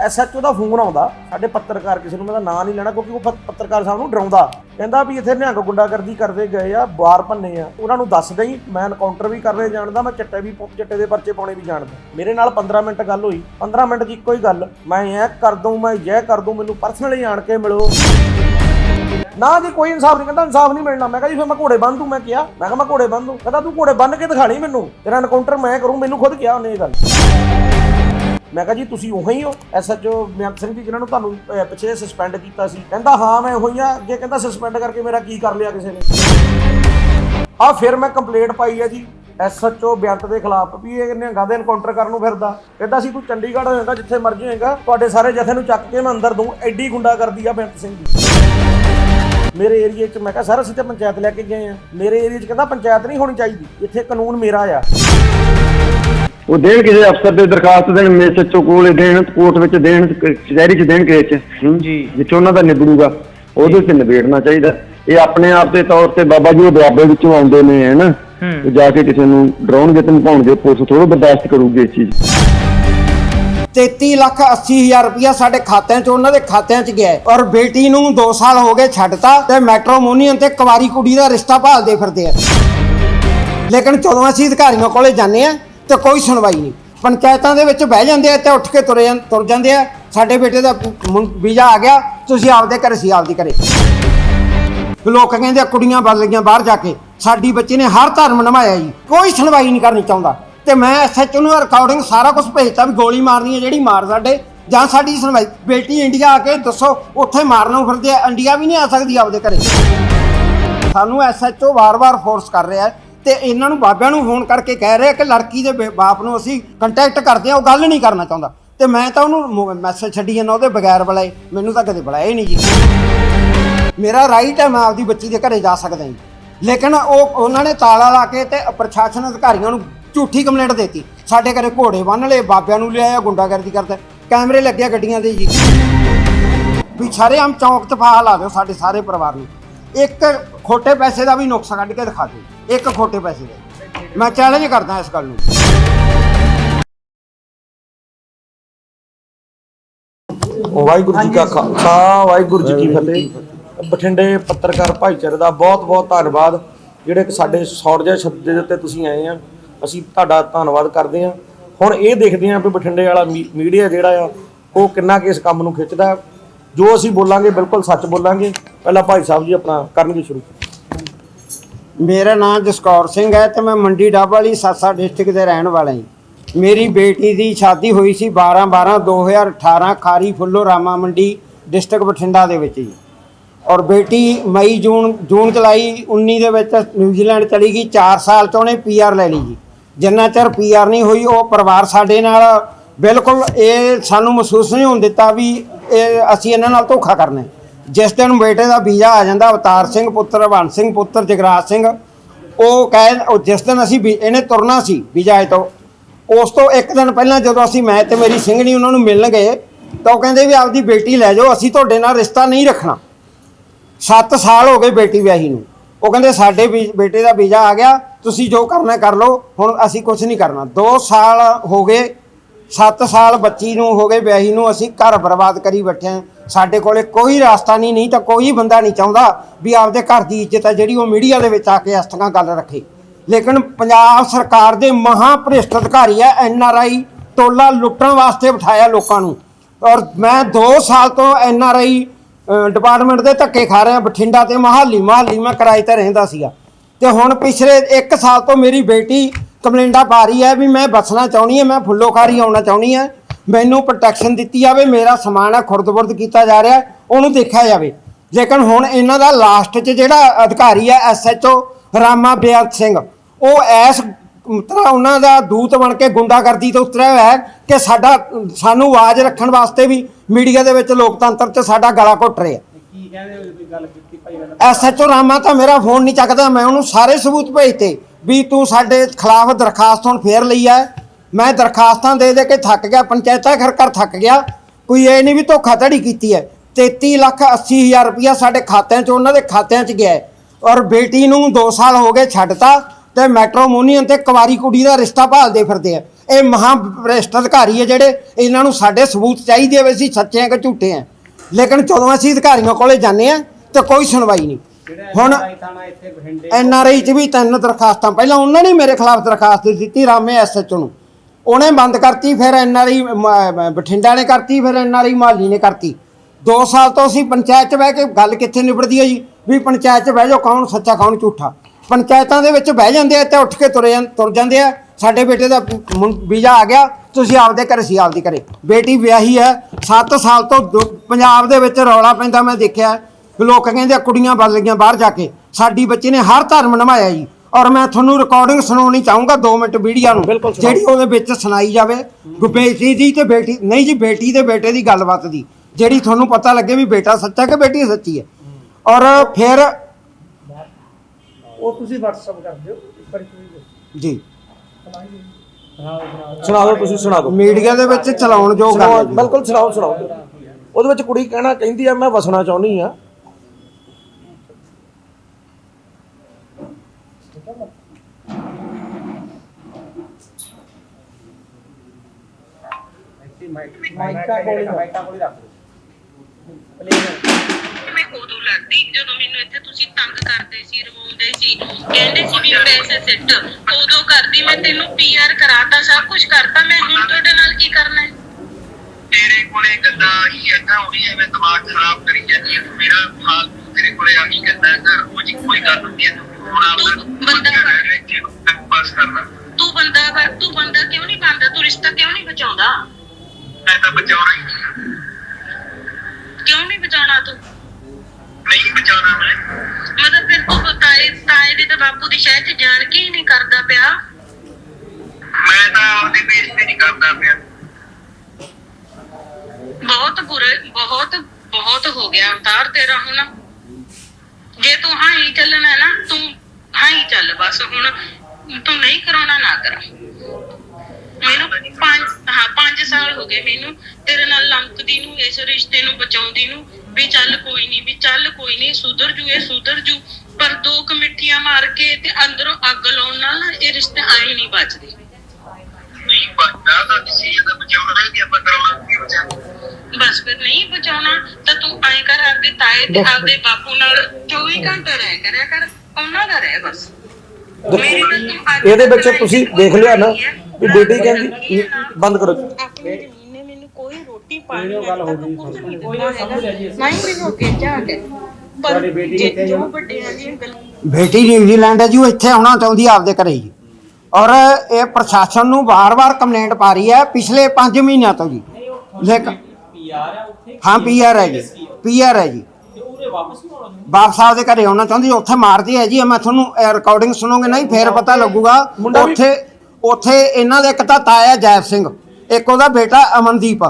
SHO ਦਾ phone ਆਉਂਦਾ, ਸਾਡੇ ਪੱਤਰਕਾਰ ਕਿਸੇ ਨੂੰ ਮੈਂ ਤਾਂ ਨਾਂ ਨਹੀਂ ਲੈਣਾ ਕਿਉਂਕਿ ਉਹ ਪੱਤਰਕਾਰ ਸਾਹਿਬ ਨੂੰ ਡਰਾਉਂਦਾ। ਕਹਿੰਦਾ ਵੀ ਇੱਥੇ ਨਿਹੰਗ ਗੁੰਡਾਗਰਦੀ ਕਰਦੇ ਗਏ ਆ ਬਾਰ ਭੰਨੇ ਆ। ਉਹਨਾਂ ਨੂੰ ਦੱਸ ਦਈ, ਮੈਂ ਐਨਕਾਊਂਟਰ ਵੀ ਕਰਨੇ ਜਾਣਦਾ, ਮੈਂ ਚਿੱਟੇ ਵੀ ਪਾਉ- ਚਿੱਟੇ ਦੇ ਪਰਚੇ ਪਾਉਣੇ ਵੀ ਜਾਣਦਾ। ਮੇਰੇ ਨਾਲ 15 ਮਿੰਟ ਗੱਲ ਹੋਈ। 15 ਮਿੰਟ ਦੀ ਇੱਕੋ ਹੀ ਗੱਲ, ਮੈਂ ਇਹ ਕਰ ਦੂੰ ਮੈਂ ਇਹ ਕਰ ਦੂੰ ਮੈਨੂੰ ਪਰਸਨਲੀ ਆਣ ਕੇ ਮਿਲੋ। ਨਾ ਜੀ, ਕੋਈ ਇਨਸਾਫ ਨਹੀਂ, ਕਹਿੰਦਾ ਇਨਸਾਫ ਨਹੀਂ ਮਿਲਣਾ। ਮੈਂ ਕਿਹਾ ਜੀ, ਫਿਰ ਮੈਂ ਘੋੜੇ ਬੰਨ ਦੂੰ, ਮੈਂ ਕਿਹਾ। ਮੈਂ ਕਿਹਾ ਮੈਂ ਘੋੜੇ ਬੰਨ ਦੂੰ। ਕਹਿੰਦਾ ਤੂੰ ਘੋੜੇ ਬੰਨ ਕੇ ਦਿਖਾਣੀ ਮੈਨੂੰ। ਤੇਰਾ ਐਨਕਾਊਂਟਰ ਮੈਂ ਕਰੂੰ, ਮੈਨੂੰ ਖੁਦ ਕਿਹਾ ਉਹਨੇ ਇਹ ਗੱਲ। ਮੈਂ ਕਿਹਾ ਜੀ ਤੁਸੀਂ ਉਹੀ ਹੋ। ਐਸਐਚਓ ਮਿਆਨ ਸਿੰਘ ਜੀ ਜਿਨ੍ਹਾਂ ਨੂੰ ਤੁਹਾਨੂੰ ਅਹ, ਪਿੱਛੇ ਸਸਪੈਂਡ ਕੀਤਾ ਸੀ। ਕਹਿੰਦਾ ਹਾਂ ਮੈਂ ਉਹੀ ਆ ਅੱਗੇ ਕਹਿੰਦਾ ਸਸਪੈਂਡ ਕਰਕੇ ਮੇਰਾ ਕੀ ਕਰ ਲਿਆ ਕਿਸੇ ਨੇ? ਆ ਫਿਰ ਮੈਂ ਕੰਪਲੇਂਟ ਪਾਈ ਹੈ ਜੀ। ਐਸਐਚਓ ਬੇਅੰਤ ਦੇ ਖਿਲਾਫ ਵੀ ਇਹ ਨਿਹੰਗਾਂ ਦੇ ਐਨਕਾਊਂਟਰ ਕਰਨ ਨੂੰ ਫਿਰਦਾ। ਕਹਿੰਦਾ ਸੀ ਤੂੰ ਚੰਡੀਗੜ੍ਹ ਹੋਏਗਾ ਜਿੱਥੇ ਮਰਜ਼ੀ ਹੋਏਗਾ। ਤੁਹਾਡੇ ਸਾਰੇ ਜਥੇ ਨੂੰ ਚੱਕ ਕੇ ਮੈਂ ਅੰਦਰ ਦੂੰ। ਐਡੀ ਗੁੰਡਾ ਕਰਦੀ ਆ ਬੇਅੰਤ ਸਿੰਘ ਜੀ। ਮੇਰੇ ਏਰੀਏ 'ਚ ਮੈਂ ਕਿਹਾ ਸਰ ਅਸੀਂ ਤਾਂ ਪੰਚਾਇਤ ਲੈ ਕੇ ਗਏ ਆ। ਮੇਰੇ ਏਰੀਏ 'ਚ ਕਹਿੰਦਾ ਪੰਚਾਇਤ ਨਹੀਂ ਹੋਣੀ ਚਾਹੀਦੀ। ਇੱਥੇ ਕਾਨੂੰਨ ਮੇਰਾ ਆ। ਉਹ ਦੇਣ ਕਿਸੇ ਅਫਸਰ ਦੇ ਦਰਖਾਸਤ ਦੇਣ ਮੇਸਚੋ ਕੋਲੇ ਦੇਣ ਕੋਰਟ ਵਿੱਚ ਦੇਣ ਕਚਹਿਰੀ 'ਚ ਦੇਣ ਕੇਸ 'ਚ ਜੀ। ਜਿੱਥੇ ਉਹਨਾਂ ਦਾ ਨਿਬੜੂਗਾ। ਉਹਦੇ 'ਚ ਨਿਬੇੜਨਾ ਚਾਹੀਦਾ। ਇਹ ਆਪਣੇ ਆਪ ਦੇ ਤੌਰ ਤੇ ਬਾਬਾ ਜੀ ਉਹ ਦੁਆਬੇ ਵਿੱਚੋਂ ਆਉਂਦੇ ਨੇ ਹੈਨਾ? ਤੇ ਜਾ ਕੇ ਕਿਸੇ ਨੂੰ ਡਰਾਉਣਗੇ ਤੇ ਨਿਭਾਉਣਗੇ ਪੁਲਿਸ ਥੋੜਾ ਬਰਦਾਸ਼ਤ ਕਰੂਗੀ ਇਸ ਚੀਜ਼। 33 ਲੱਖ 80 ਹਜ਼ਾਰ ਰੁਪਇਆ ਸਾਡੇ ਖਾਤਿਆਂ 'ਚ ਉਹਨਾਂ ਦੇ ਖਾਤਿਆਂ 'ਚ ਗਿਆ। ਔਰ ਬੇਟੀ ਨੂੰ 2 ਸਾਲ ਹੋ ਗਏ ਛੱਡਤਾ ਤੇ ਮੈਟਰੋਮੋਨੀਅਮ ਤੇ ਕੁਵਾਰੀ ਕੁੜੀ ਦਾ ਰਿਸ਼ਤਾ ਭਾਲਦੇ ਫਿਰਦੇ ਆ। ਲੇਕਿਨ ਜਦੋਂ ਅਸੀਂ ਅਧਿਕਾਰੀਆਂ ਕੋਲੇ ਜਾਂਦੇ ਆ ਤੇ ਕੋਈ ਸੁਣਵਾਈ ਨਹੀਂ। ਪੰਚਾਇਤਾਂ ਦੇ ਵਿੱਚ ਬਹਿ ਜਾਂਦੇ ਆ ਤੇ ਉੱਠ ਕੇ ਤੁਰੇ ਜਾਂ- ਤੁਰ ਜਾਂਦੇ ਆ। ਸਾਡੇ ਬੇਟੇ ਦਾ ਮੁੰ- ਵੀਜ਼ਾ ਆ ਗਿਆ, ਤੁਸੀਂ ਆਪਦੇ ਘਰੇ ਸੀ, ਆਪਦੀ ਘਰੇ। ਲੋਕ ਕਹਿੰਦੇ ਆ, ਕੁੜੀਆਂ ਬਦਲ ਗਈਆਂ ਬਾਹਰ ਜਾ ਕੇ। ਸਾਡੀ ਬੱਚੀ ਨੇ ਹਰ ਧਰਮ ਨਿਭਾਇਆ ਜੀ। ਕੋਈ ਸੁਣਵਾਈ ਨਹੀਂ ਕਰਨੀ ਚਾਹੁੰਦਾ। ਤੇ ਮੈਂ ਐਸਐਚਓ ਨੂੰ ਰਿਕਾਰਡਿੰਗ ਸਾਰਾ ਕੁਝ ਭੇਜਤਾ ਵੀ ਗੋਲੀ ਮਾਰਨੀ ਹੈ, ਜਿਹੜੀ ਮਾਰ ਸਾਡੇ। ਜਾਂ ਸਾਡੀ ਸੁਣਵਾਈ। ਬੇਟੀ ਇੰਡੀਆ ਆ ਕੇ ਦੱਸੋ, ਉੱਥੇ ਮਾਰਨੋਂ ਫਿਰਦੇ ਆ। ਇੰਡੀਆ ਵੀ ਨਹੀਂ ਆ ਸਕਦੀ ਆਪਦੇ ਘਰੇ। ਸਾਨੂੰ ਐਸਐਚਓ ਵਾਰ-ਵਾਰ ਫੋਰਸ ਕਰ ਰਿਹਾ ਹੈ ਤੇ ਇਹਨਾਂ ਨੂੰ ਬਾਬਿਆਂ ਨੂੰ ਫੋਨ ਕਰਕੇ ਕਹਿ ਰਿਹਾ ਕਿ ਲੜਕੀ ਦੇ ਬੇ- ਬਾਪ ਨੂੰ ਅਸੀਂ ਕੰਟੈਕਟ ਕਰਦੇ ਆ ਉਹ ਗੱਲ ਨਹੀਂ ਕਰਨਾ ਚਾਹੁੰਦਾ। ਤੇ ਮੈਂ ਤਾਂ ਉਹਨੂੰ ਮੈਸੇਜ ਛੱਡੀ ਜਾਂਦਾ, ਉਹਦੇ ਬਗੈਰ ਬੁਲਾਏ। ਮੈਨੂੰ ਤਾਂ ਕਦੇ ਬੁਲਾਇਆ ਹੀ ਨਹੀਂ ਜੀ। ਮੇਰਾ ਰਾਈਟ ਹੈ, ਮੈਂ ਆਪਦੀ ਬੱਚੀ ਦੇ ਘਰੇ ਜਾ ਸਕਦਾ ਹਾਂ ਲੇਕਿਨ ਉਹ ਉਹਨਾਂ ਨੇ ਤਾਲਾ ਲਾ ਕੇ ਤੇ ਪ੍ਰਸ਼ਾਸਨ ਅਧਿਕਾਰੀਆਂ ਨੂੰ ਝੂਠੀ ਕੰਪਲੇਂਟ ਦੇਤੀ। ਸਾਡੇ ਘਰੇ ਘੋੜੇ ਬੰਨ ਲਏ, ਬਾਬਿਆਂ ਨੂੰ ਲਿਆਇਆ, ਗੁੰਡਾਗਰਦੀ ਕਰਦਾ। ਕੈਮਰੇ ਲੱਗਿਆ ਗੱਡੀਆਂ ਦੇ ਜੀ। ਵੀ ਸਾਰੇ ਆਮ ਚੌਂਕ ਤਫਾ ਲਾ ਦਿਓ ਸਾਡੇ ਸਾਰੇ ਪਰਿਵਾਰ ਨੂੰ। ਇੱਕ ਖੋਟੇ ਪੈਸੇ ਦਾ ਵੀ ਨੁਕਸ ਕੱਢ ਕੇ ਦਿਖਾ ਦਿਓ। ਇੱਕ ਖੋਟੇ ਪੈਸੇ ਦਾ। ਮੈਂ ਚੈਲੰਜ ਕਰਦਾ ਇਸ ਗੱਲ ਨੂੰ। ਵਾਹਿਗੁਰੂ ਜੀ ਕਾ ਖਾਲਸਾ ਵਾਹਿਗੁਰੂ ਜੀ ਕੀ ਫਤਿਹ। ਬਠਿੰਡੇ ਪੱਤਰਕਾਰ ਭਾਈਚਾਰੇ ਦਾ ਬਹੁਤ ਬਹੁਤ ਧੰਨਵਾਦ। ਜਿਹੜੇ ਕਿ ਸਾਡੇ ਸ਼ੌਰਟ ਜਿਹੇ ਸ਼ਬਦ ਦੇ ਉੱਤੇ ਤੁਸੀਂ ਆਏ ਆ ਅਸੀਂ ਤੁਹਾਡਾ ਧੰਨਵਾਦ ਕਰਦੇ ਆ। ਹੁਣ ਇਹ ਦੇਖਦੇ ਆ ਵੀ ਬਠਿੰਡੇ ਵਾਲਾ ਮੀ- ਮੀਡੀਆ ਜਿਹੜਾ ਆ ਉਹ ਕਿੰਨਾ ਕਿ ਇਸ ਕੰਮ ਨੂੰ ਖਿੱਚਦਾ। ਜੋ ਅਸੀਂ ਬੋਲਾਂਗੇ ਬਿਲਕੁਲ ਸੱਚ ਬੋਲਾਂਗੇ। ਪਹਿਲਾਂ ਭਾਈ ਸਾਹਿਬ ਜੀ ਆਪਣਾ ਕਰਨਗੇ ਸ਼ੁਰੂ। ਮੇਰਾ ਨਾਮ ਜਸਕੌਰ ਸਿੰਘ ਹੈ ਤੇ ਮੈਂ ਮੰਡੀ ਡੱਬ ਵਾਲੀ ਸਾਸਾ ਡਿਸਟ੍ਰਿਕਟ ਦੇ ਰਹਿਣ ਵਾਲਾ ਹਾਂ ਮੇਰੀ ਬੇਟੀ ਦੀ ਸ਼ਾਦੀ ਹੋਈ ਸੀ 12 12 2018 ਖਾਰੀ ਫੁੱਲੋ ਰਾਮਾ ਮੰਡੀ ਡਿਸਟ੍ਰਿਕਟ ਬਠਿੰਡਾ ਦੇ ਵਿੱਚ ਜੀ। ਔਰ ਬੇਟੀ ਮਈ ਜੂਨ ਜੂਨ ਜੁਲਾਈ 19 ਦੇ ਵਿੱਚ ਨਿਊਜ਼ੀਲੈਂਡ ਚਲੀ ਗਈ 4 ਸਾਲ ਚ ਉਹਨੇ ਪੀਆਰ ਲੈ ਲਈ ਜੀ। ਜਿੰਨਾ ਚਿਰ ਪੀਆਰ ਨਹੀਂ ਹੋਈ, ਉਹ ਪਰਿਵਾਰ ਸਾਡੇ ਨਾਲ ਬਿਲਕੁਲ ਇਹ ਸਾਨੂੰ ਮਹਿਸੂਸ ਨਹੀਂ ਹੋਣ ਦਿੱਤਾ ਵੀ ਇਹ ਅਸੀਂ ਇਹਨਾਂ ਨਾਲ ਧੋਖਾ ਕਰਨਾ ਜਿਸ ਦਿਨ ਬੇਟੇ ਦਾ ਵੀਜ਼ਾ ਆ ਜਾਂਦਾ, ਅਵਤਾਰ ਸਿੰਘ ਪੁੱਤਰ ਹਵਨ ਸਿੰਘ ਪੁੱਤਰ, ਜਗਰਾਜ ਸਿੰਘ, ਉਹ ਕਹਿ, ਉਹ ਜਿਸ ਦਿਨ ਅਸੀਂ ਵੀ- ਇਹਨੇ ਤੁਰਨਾ ਸੀ ਵੀਜ਼ਾ ਤੋਂ, ਉਸ ਤੋਂ ਇੱਕ ਦਿਨ ਪਹਿਲਾਂ ਜਦੋਂ ਅਸੀਂ, ਮੈਂ ਤੇ ਮੇਰੀ ਸਿੰਘਣੀ ਉਹਨਾਂ ਨੂੰ ਮਿਲਣ ਗਏ, ਤਾਂ ਉਹ ਕਹਿੰਦੇ ਵੀ ਆਪਦੀ ਬੇਟੀ ਲੈ ਜਾਓ, ਅਸੀਂ ਤੁਹਾਡੇ ਨਾਲ ਰਿਸ਼ਤਾ ਨਹੀਂ ਰੱਖਣਾ। 7 ਸਾਲ ਹੋ ਗਏ ਬੇਟੀ ਵਿਆਹੀ ਨੂੰ। ਉਹ ਕਹਿੰਦੇ, ਸਾਡੇ ਵੀ- ਬੇਟੇ ਦਾ ਵੀਜ਼ਾ ਆ ਗਿਆ, ਤੁਸੀਂ ਜੋ ਕਰਨਾ ਕਰ ਲਓ, ਹੁਣ ਅਸੀਂ ਕੁਝ ਨਹੀਂ ਕਰਨਾ। 2 ਸਾਲ ਹੋ ਗਏ 7 ਸਾਲ ਬੱਚੀ ਨੂੰ ਹੋ ਗਏ, ਵਿਆਹੀ ਨੂੰ ਅਸੀਂ ਘਰ ਬਰਬਾਦ ਕਰੀ ਬੈਠੇ ਹਾਂ। ਸਾਡੇ ਕੋਲੇ ਕੋਈ ਰਾਸਤਾ ਨਹੀਂ ਨਹੀਂ ਤਾਂ ਕੋਈ ਬੰਦਾ ਨਹੀਂ ਚਾਹੁੰਦਾ ਵੀ ਆਪਦੇ ਘਰ ਦੀ ਇੱਜ਼ਤ ਹੈ ਜਿਹੜੀ ਉਹ ਮੀਡੀਆ ਦੇ ਵਿੱਚ ਆ ਕੇ ਇਸ ਤਰ੍ਹਾਂ ਗੱਲ ਰੱਖੇ। ਲੇਕਿਨ ਪੰਜਾਬ ਸਰਕਾਰ ਦੇ ਮਹਾ ਭ੍ਰਿਸ਼ਟ ਅਧਿਕਾਰੀ ਹੈ, ਐਨ ਆਰ ਆਈ ਟੋਲਾ ਲੁੱਟਣ ਵਾਸਤੇ ਬਿਠਾਇਆ ਲੋਕਾਂ ਨੂੰ। ਔਰ ਮੈਂ 2 ਸਾਲ ਤੋਂ ਐਨ ਆਰ ਆਈ ਡਿਪਾਰਟਮੈਂਟ ਦੇ ਧੱਕੇ ਖਾ ਰਿਹਾ, ਬਠਿੰਡਾ ਤੇ ਮਹਾਲੀ ਮਹਾਲੀ ਮੈਂ ਕਿਰਾਏ ਤੇ ਰਹਿੰਦਾ ਸੀਗਾ। ਤੇ ਹੁਣ ਪਿਛਲੇ 1 ਸਾਲ ਤੋਂ ਮੇਰੀ ਬੇਟੀ ਕੰਪਲੇਂਟਾਂ ਪਾ ਰਹੀ ਹੈ ਵੀ ਮੈਂ ਬਸਣਾ ਚਾਹੁੰਦੀ ਹਾਂ, ਮੈਂ ਫੁੱਲੋਕਾਰੀ ਆਉਣਾ ਚਾਹੁੰਦੀ ਹਾਂ। ਮੈਨੂੰ ਪ੍ਰੋਟੈਕਸ਼ਨ ਦਿੱਤੀ ਜਾਵੇ, ਮੇਰਾ ਸਮਾਨ ਹੈ, ਖੁਰਦ-ਬੁਰਦ ਕੀਤਾ ਜਾ ਰਿਹਾ ਉਹਨੂੰ ਦੇਖਿਆ ਜਾਵੇ। ਲੇਕਿਨ ਹੁਣ ਇਹਨਾਂ ਦਾ ਲਾਸਟ 'ਚ ਜਿਹੜਾ ਅਧਿਕਾਰੀ ਹੈ ਐਸਐਚਓ ਰਾਮਾ ਬੇਅੰਤ ਸਿੰਘ, ਉਹ ਐਸ ਤਰ੍ਹਾਂ ਉਹਨਾਂ ਦਾ ਦੂਤ ਬਣ ਕੇ ਗੁੰਡਾਗਰਦੀ ਤੋਂ ਉਤਰਿਆ ਹੋਇਆ ਹੈ ਕਿ ਸਾਡਾ, ਸਾਨੂੰ ਆਵਾਜ਼ ਰੱਖਣ ਵਾਸਤੇ ਵੀ ਮੀਡੀਆ ਦੇ ਵਿੱਚ ਲੋਕਤੰਤਰ 'ਚ ਸਾਡਾ ਗਲਾ ਘੁੱਟ ਰਿਹਾ ਐਸਐਚਓ ਰਾਮਾ ਤਾਂ ਮੇਰਾ ਫੋਨ ਨਹੀਂ ਚੱਕਦਾ, ਮੈਂ ਉਹਨੂੰ ਸਾਰੇ ਸਬੂਤ ਭੇਜਤੇ ਵੀ ਤੂੰ ਸਾਡੇ ਖਿਲਾਫ ਦਰਖਾਸਤ ਹੁਣ ਫੇਰ ਲਈ ਆ। ਮੈਂ ਦਰਖਾਸਤਾਂ ਦੇ ਦੇ ਕੇ ਥੱਕ ਗਿਆ, ਪੰਚਾਇਤਾਂ ਘਰ ਘਰ ਥੱਕ ਗਿਆ, ਕੋਈ ਇਹ ਨਹੀਂ ਵੀ ਧੋਖਾਧੜੀ ਕੀਤੀ ਹੈ। 33 ਲੱਖ 80 ਹਜ਼ਾਰ ਰੁਪਇਆ ਸਾਡੇ ਖਾਤਿਆਂ 'ਚ ਉਹਨਾਂ ਦੇ ਖਾਤਿਆਂ 'ਚ ਗਿਆ ਔਰ ਬੇਟੀ ਨੂੰ 2 ਸਾਲ ਹੋ ਗਏ ਛੱਡਤਾ ਤੇ ਮੈਟਰੋਮੋਨੀਅਨ ਤੇ ਕੁਵਾਰੀ ਕੁੜੀ ਦਾ ਰਿਸ਼ਤਾ ਭਾਲਦੇ ਫਿਰਦੇ ਆ। ਇਹ ਮਹਾ ਭ੍ਰਿਸ਼ਟ ਅਧਿਕਾਰੀ ਹੈ ਜਿਹੜੇ ਇਹਨਾਂ ਨੂੰ ਸਾਡੇ ਸਬੂਤ ਚਾਹੀਦੇ ਆ ਵੀ ਅਸੀਂ ਸੱਚੇ ਆ ਕਿ ਝੂਠੇ ਆ। ਲੇਕਿਨ ਜਦੋਂ ਅਸੀਂ ਅਧਿਕਾਰੀਆਂ ਕੋਲੇ ਜਾਂਦੇ ਆ ਤੇ ਕੋਈ ਸੁਣਵਾਈ ਨਹੀਂ। ਹੁਣ ਐਨ ਆਰ ਆਈ ਚ ਵੀ ਤਿੰਨ ਦਰਖਾਸਤਾਂ ਪਹਿਲਾਂ ਉਹਨਾਂ ਨੇ ਮੇਰੇ ਖਿਲਾਫ ਦਰਖਾਸਤ ਦਿੱਤੀ ਰਾਮੇ ਐਸਐਚਓ ਨੂੰ। ਉਹਨੇ ਬੰਦ ਕਰਤੀ ਫਿਰ ਐਨ ਆਰ ਆਈ ਬਠਿੰਡਾ ਨੇ ਕਰਤੀ ਫਿਰ ਐਨ ਆਰ ਆਈ ਮਾਲੀ ਨੇ ਕਰਤੀ। 2 ਸਾਲ ਤੋਂ ਅਸੀਂ ਪੰਚਾਇਤ 'ਚ ਬਹਿ ਕੇ ਗੱਲ ਕਿੱਥੇ ਨਿਬੜਦੀ ਹੈ ਜੀ? ਵੀ ਪੰਚਾਇਤ 'ਚ ਬਹਿ ਜਾਓ ਕੌਣ ਸੱਚਾ ਕੌਣ ਝੂਠਾ। ਪੰਚਾਇਤਾਂ ਦੇ ਵਿੱਚ ਬਹਿ ਜਾਂਦੇ ਆ ਤੇ ਉੱਠ ਕੇ ਤੁਰੇ ਤੁਰ ਜਾਂਦੇ ਆ। ਸਾਡੇ ਬੇਟੇ ਦਾ ਵੀਜ਼ਾ ਆ ਗਿਆ ਤੁਸੀਂ ਆਪਦੇ ਘਰੇ ਸੀ ਆਪਦੀ ਘਰੇ। ਬੇਟੀ ਵਿਆਹੀ ਹੈ 7 ਸਾਲ ਤੋਂ ਪੰਜਾਬ ਦੇ ਵਿੱਚ ਰੌਲਾ ਪੈਂਦਾ ਮੈਂ ਦੇਖਿਆ। ਵੀ ਲੋਕ ਕਹਿੰਦੇ ਆ ਕੁੜੀਆਂ ਬਦਲ ਗਈਆਂ ਬਾਹਰ ਜਾ ਕੇ। ਸਾਡੀ ਬੱਚੀ ਨੇ ਹਰ ਧਰਮ ਨਿਭਾਇਆ ਜੀ। ਔਰ ਮੈਂ ਤੁਹਾਨੂੰ ਰਿਕਾਰਡਿੰਗ ਸੁਣਾਉਣੀ ਚਾਹੂੰਗਾ 2 ਮਿੰਟ ਵੀਡੀਓ ਨੂੰ। ਬਿਲਕੁਲ ਸੁਣਾਓ। ਜਿਹੜੀ ਉਹਦੇ ਵਿੱਚ ਸੁਣਾਈ ਜਾਵੇ। ਬੇਟੀ ਦੀ ਤੇ ਬੇਟੀ ਨਹੀਂ ਜੀ ਬੇਟੀ ਤੇ ਬੇਟੇ ਦੀ ਗੱਲਬਾਤ ਦੀ। ਜਿਹੜੀ ਤੁਹਾਨੂੰ ਪਤਾ ਲੱਗੇ ਵੀ ਬੇਟਾ ਸੱਚਾ ਕਿ ਬੇਟੀ ਸੱਚੀ ਹੈ। ਔਰ ਫਿਰ ਉਹ ਤੁਸੀਂ WhatsApp ਕਰ ਦਿਓ ਤੁਸੀਂ ਜੀ। ਸੁਣਾ ਦਿਓ ਤੁਸੀਂ ਸੁਣਾ ਦਿਓ ਮੀਡੀਆ ਦੇ ਵਿੱਚ ਚਲਾਉਣ ਜੋ ਗੱਲ ਹੈ ਸੁਣਾਓ ਜੀ। ਬਿਲਕੁਲ ਸੁਣਾਓ ਸੁਣਾਓ। ਉਹਦੇ ਵਿੱਚ ਕੁੜੀ ਕਹਿਣਾ ਕਹਿੰਦੀ ਆ ਮੈਂ ਵਸਣਾ ਚਾਹੁੰਦੀ ਆ। ਮੈਂ ਉਦੋਂ ਲੜਦੀ ਜਦੋਂ ਮੈਨੂੰ ਇੱਥੇ ਤੁਸੀਂ ਤੰਗ ਕਰਦੇ ਸੀ ਰਵਾਉਂਦੇ ਸੀ ਕਹਿੰਦੇ ਸੀ ਵੀ ਪੈਸੇ ਸਿੱਟ। ਉਦੋਂ ਕਰਦੀ ਮੈਂ ਤੈਨੂੰ ਪੀਆਰ ਕਰਾਤਾ ਸਭ ਕੁਝ ਕਰਤਾ। ਮੈਂ ਹੁਣ ਤੁਹਾਡੇ ਨਾਲ ਕੀ ਕਰਨਾ ਹੈ? ਤੇਰੇ ਕੋਲੇ ਗੱਲਾਂ ਹੀ ਅੱਗਾ ਹੋਣੀ ਐ ਮੈਂ ਦਿਮਾਗ ਖਰਾਬ ਕਰੀ ਜਾਂਦੀ ਐ ਮੇਰਾ ਹਾਲ ਤੇਰੇ ਕੋਲੇ ਆ ਕੀ ਕਰਦਾ ਘਰ ਉਹ ਜੀ ਕੋਈ ਗੱਲ ਹੁੰਦੀ ਐ ਤੂੰ ਹੁਣ ਆਪਦਾ ਬੰਦਾ ਪਾਸ ਕਰਨਾ। ਤੂੰ ਬੰਦਾ ਕਰ ਤੂੰ ਬੰਦਾ ਕਿਉਂ ਨਹੀਂ ਬਣਦਾ? ਤੂੰ ਰਿਸ਼ਤਾ ਕਿਉਂ ਨਹੀਂ ਬਚਾਉਂਦਾ? ਮੈਂ ਤਾਂ ਬਚਾਉਣਾ ਹੀ ਨਹੀਂ। ਕਿਉਂ ਨਹੀਂ ਬਚਾਉਣਾ ਤੂੰ? ਨਹੀਂ ਬਚਾਉਣਾ ਮੈਂ। ਮਤਲਬ ਫਿਰ ਤੂੰ ਤਾਏ ਤਾਏ ਦੇ ਤੇ ਬਾਪੂ ਦੀ ਸ਼ਾਇਦ ਚ ਜਾਣ ਕੇ ਹੀ ਨਹੀਂ ਕਰਦਾ ਪਿਆ। ਮੈਂ ਤਾਂ ਆਪਦੇ ਬੇਸ ਤੇ ਨਹੀਂ ਕਰਦਾ ਪਿਆ। ਬਹੁਤ ਬੁਰੇ ਬਹੁਤ ਬਹੁਤ ਹੋ ਗਿਆ ਅਵਤਾਰ ਤੇਰਾ ਹੁਣ। ਜੇ ਤੂੰ ਹਾਂ ਹੀ ਚੱਲਣਾ ਹੈ ਨਾ ਤੂੰ ਹਾਂ ਹੀ ਚੱਲ ਬਸ ਹੁਣ। ਤੂੰ ਨਹੀਂ ਕਰਾਉਣਾ ਨਾ ਕਰਾ। ਮੈਨੂੰ ਪੰਜ ਹਾਂ 5 ਸਾਲ ਹੋ ਗਏ ਮੈਨੂੰ। ਤੇਰੇ ਨਾਲ ਲੰਕਦੀ ਨੂੰ ਇਸ ਰਿਸ਼ਤੇ ਨੂੰ ਬਚਾਉਂਦੀ ਨੂੰ ਵੀ ਚੱਲ ਕੋਈ ਨਹੀਂ ਵੀ ਚੱਲ ਕੋਈ ਨਹੀਂ ਸੁਧਰ ਜੂ ਇਹ ਸੁਧਰ ਜੂ। ਪਰ ਦੋ ਕਮਿੱਠੀਆਂ ਮਾਰ ਕੇ ਤੇ ਅੰਦਰੋਂ ਅੱਗ ਲਾਉਣ ਨਾਲ ਨਾ ਇਹ ਰਿਸ਼ਤੇ ਆਏ ਨਹੀਂ ਬਚਦੇ। ਨਹੀਂ ਬਚਦਾ ਤਾਂ ਕਿਸੇ ਦਾ ਬਚਾਉਣਾ ਹੀ ਆਪਾਂ ਕਰਾਉਣਾ ਕੀ ਬਚਾ ਬਸ ਫਿਰ ਨਹੀਂ ਬਚਾਉਣਾ ਤਾਂ ਤੂੰ ਐਂ ਕਰ ਆਪਦੇ ਤਾਏ ਤੇ ਆਪਦੇ ਬਾਪੂ ਨਾਲ 24 ਘੰਟੇ ਰਹਿ ਕਰਿਆ ਕਰ ਉਹਨਾਂ ਦਾ ਰਹਿ ਬਸ। ਇਹਦੇ ਵਿੱਚ ਤੁਸੀਂ ਦੇਖ ਲਿਆ ਨਾ। ਵੀ ਬੇਟੀ ਕਹਿੰਦੀ ਬੰਦ ਕਰੋ। ਆਪਣੀ ਜ਼ਮੀਨ ਨੇ ਮੈਨੂੰ ਕੋਈ ਰੋਟੀ ਪਾਣੀ ਅੱਜ ਤੱਕ ਕੁਝ ਨਹੀਂ ਦਿੱਤਾ ਹੈਗਾ। ਹੀ ਮੈਨੂੰ ਅੱਗੇ ਜਾ ਕੇ ਪਰ ਜੇ ਜੋ ਵੱਡਿਆਂ ਦੀਆਂ ਗੱਲਾਂ ਬੇਟੀ ਨਿਊਜ਼ੀਲੈਂਡ ਹੈ ਜੀ ਉਹ ਇੱਥੇ ਆਉਣਾ ਚਾਹੁੰਦੀ ਹੈ ਆਪਦੇ ਘਰੇ ਜੀ ਔਰ ਇਹ ਪ੍ਰਸ਼ਾਸਨ ਨੂੰ ਵਾਰ-ਵਾਰ ਕੰਪਲੇਂਟ ਪਾ ਰਹੀ ਹੈ ਪਿਛਲੇ 5 ਮਹੀਨਿਆਂ ਤੋਂ ਜੀ। ਲੇਕਿਨ ਪੀਆਰ ਹੈ ਉੱਥੇ? ਹਾਂ ਪੀਆਰ ਹੈ ਜੀ। ਪੀਆਰ ਹੈ। ਜੀ। ਬਾਪ ਸਾਹਿਬ ਦੇ ਘਰੇ ਆਉਣਾ ਚਾਹੁੰਦੀ ਉੱਥੇ ਮਾਰਦੀ ਹੈ ਜੀ ਮੈਂ ਤੁਹਾਨੂੰ ਰਿਕਾਰਡਿੰਗ ਸੁਣੋਗੇ ਨਹੀਂ ਫੇਰ ਪਤਾ ਲੱਗੂਗਾ ਉੱਥੇ ਉੱਥੇ ਇਹਨਾਂ ਦਾ ਇੱਕ ਤਾਂ ਤਾਇਆ ਜੈਬ ਸਿੰਘ ਇੱਕ ਉਹਦਾ ਬੇਟਾ ਅਮਨਦੀਪ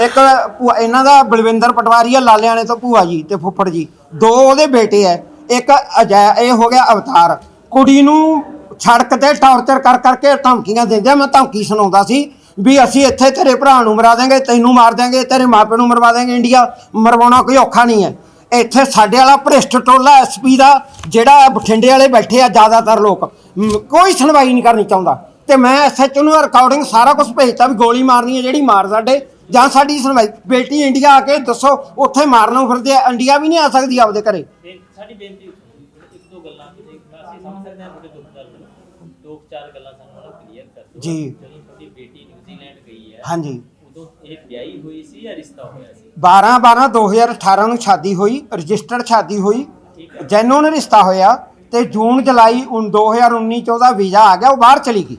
ਇੱਕ ਭੂਆ- ਇਹਨਾਂ ਦਾ ਬਲਵਿੰਦਰ ਪਟਵਾਰੀ ਆ ਲਾਲਿਆਣੇ ਤੋਂ ਭੂਆ ਜੀ ਤੇ ਫੁੱਫੜ ਜੀ ਦੋ ਉਹਦੇ ਬੇਟੇ ਐ ਇੱਕ ਅਜੈ ਇਹ ਹੋ ਗਿਆ ਅਵਤਾਰ। ਕੁੜੀ ਨੂੰ ਸੜਕ ਤੇ ਟਾਰਚਰ ਕਰ ਕਰਕੇ ਧਮਕੀਆਂ ਦਿੰਦੇ ਮੈਂ ਧਮਕੀ ਸੁਣਾਉਂਦਾ ਸੀ ਵੀ ਅਸੀਂ ਇੱਥੇ ਤੇਰੇ ਭਰਾ ਨੂੰ ਮਰਾ ਦਾਂਗੇ ਤੈਨੂੰ ਮਾਰ ਦਾਂਗੇ ਤੇਰੇ ਮਾਪੇ ਨੂੰ ਮਰਵਾ ਦਾਂਗੇ ਇੰਡੀਆ ਮਰਵਾਉਣਾ ਕੋਈ ਔਖਾ ਨਹੀਂ ਹੈ ਇੱਥੇ ਸਾਡੇ ਵਾਲਾ ਭ੍ਰਿਸ਼ਟ ਟੋਲਾ ਐਸਪੀ ਦਾ ਜਿਹੜਾ ਬਠਿੰਡੇ ਵਾਲੇ ਬੈਠੇ ਆ ਜ਼ਿਆਦਾਤਰ ਲੋਕ ਮ, ਕੋਈ ਸੁਣਵਾਈ ਨਹੀਂ ਕਰਨੀ ਚਾਹੁੰਦਾ। ਤੇ ਮੈਂ ਐਸਐਚਓ ਨੂੰ ਰਿਕਾਰਡਿੰਗ ਸਾਰਾ ਕੁਝ ਭੇਜਤਾ ਵੀ ਗੋਲੀ ਮਾਰਨੀ ਹੈ ਜਿਹੜੀ ਮਾਰ ਸਾਡੇ। ਜਾਂ ਸਾਡੀ ਸੁਣਵਾਈ ਬੇਟੀ ਇੰਡੀਆ ਆ ਕੇ ਦੱਸੋ ਉੱਥੇ ਮਾਰਨ ਨੂੰ ਫਿਰਦੇ ਆ ਇੰਡੀਆ ਵੀ ਨਹੀਂ ਆ ਸਕਦੀ ਆਪਦੇ ਘਰੇ। ਸਾਡੀ ਬੇਨਤੀ ਇੱਕ ਦੋ ਗੱਲਾਂ ਅਸੀਂ ਸਮਝ ਸਕਦੇ ਹਾਂ ਤੁਹਾਡੇ ਦੁੱਖ ਦਰਦ ਨੂੰ। ਦੋ ਚਾਰ ਗੱਲਾਂ ਸਾਨੂੰ ਕਲੀਅਰ ਕਰ ਦਿਓ। ਜੀ। ਜਦੋਂ ਤੁਹਾਡੀ ਬੇਟੀ ਨਿਊਜ਼ੀਲੈਂਡ ਗਈ ਹੈ ਹਾਂਜੀ। ਉਦੋਂ ਇਹ ਵਿਆਹੀ ਹੋਈ ਸੀ ਜਾਂ ਰਿਸ਼ਤਾ ਹੋਇਆ ਸੀ? 12 12 2018 ਨੂੰ ਸ਼ਾਦੀ ਹੋਈ ਰਜਿਸਟਰਡ ਸ਼ਾਦੀ ਹੋਈ ਠੀਕ ਹੈ। ਜੈਨੂਨ ਰਿਸ਼ਤਾ ਹੋਇਆ ਤੇ ਜੂਨ ਜੁਲਾਈ ਉਨ 2019 ਚ ਉਹਦਾ ਵੀਜ਼ਾ ਆ ਗਿਆ ਉਹ ਬਾਹਰ ਚਲੀ ਗਈ।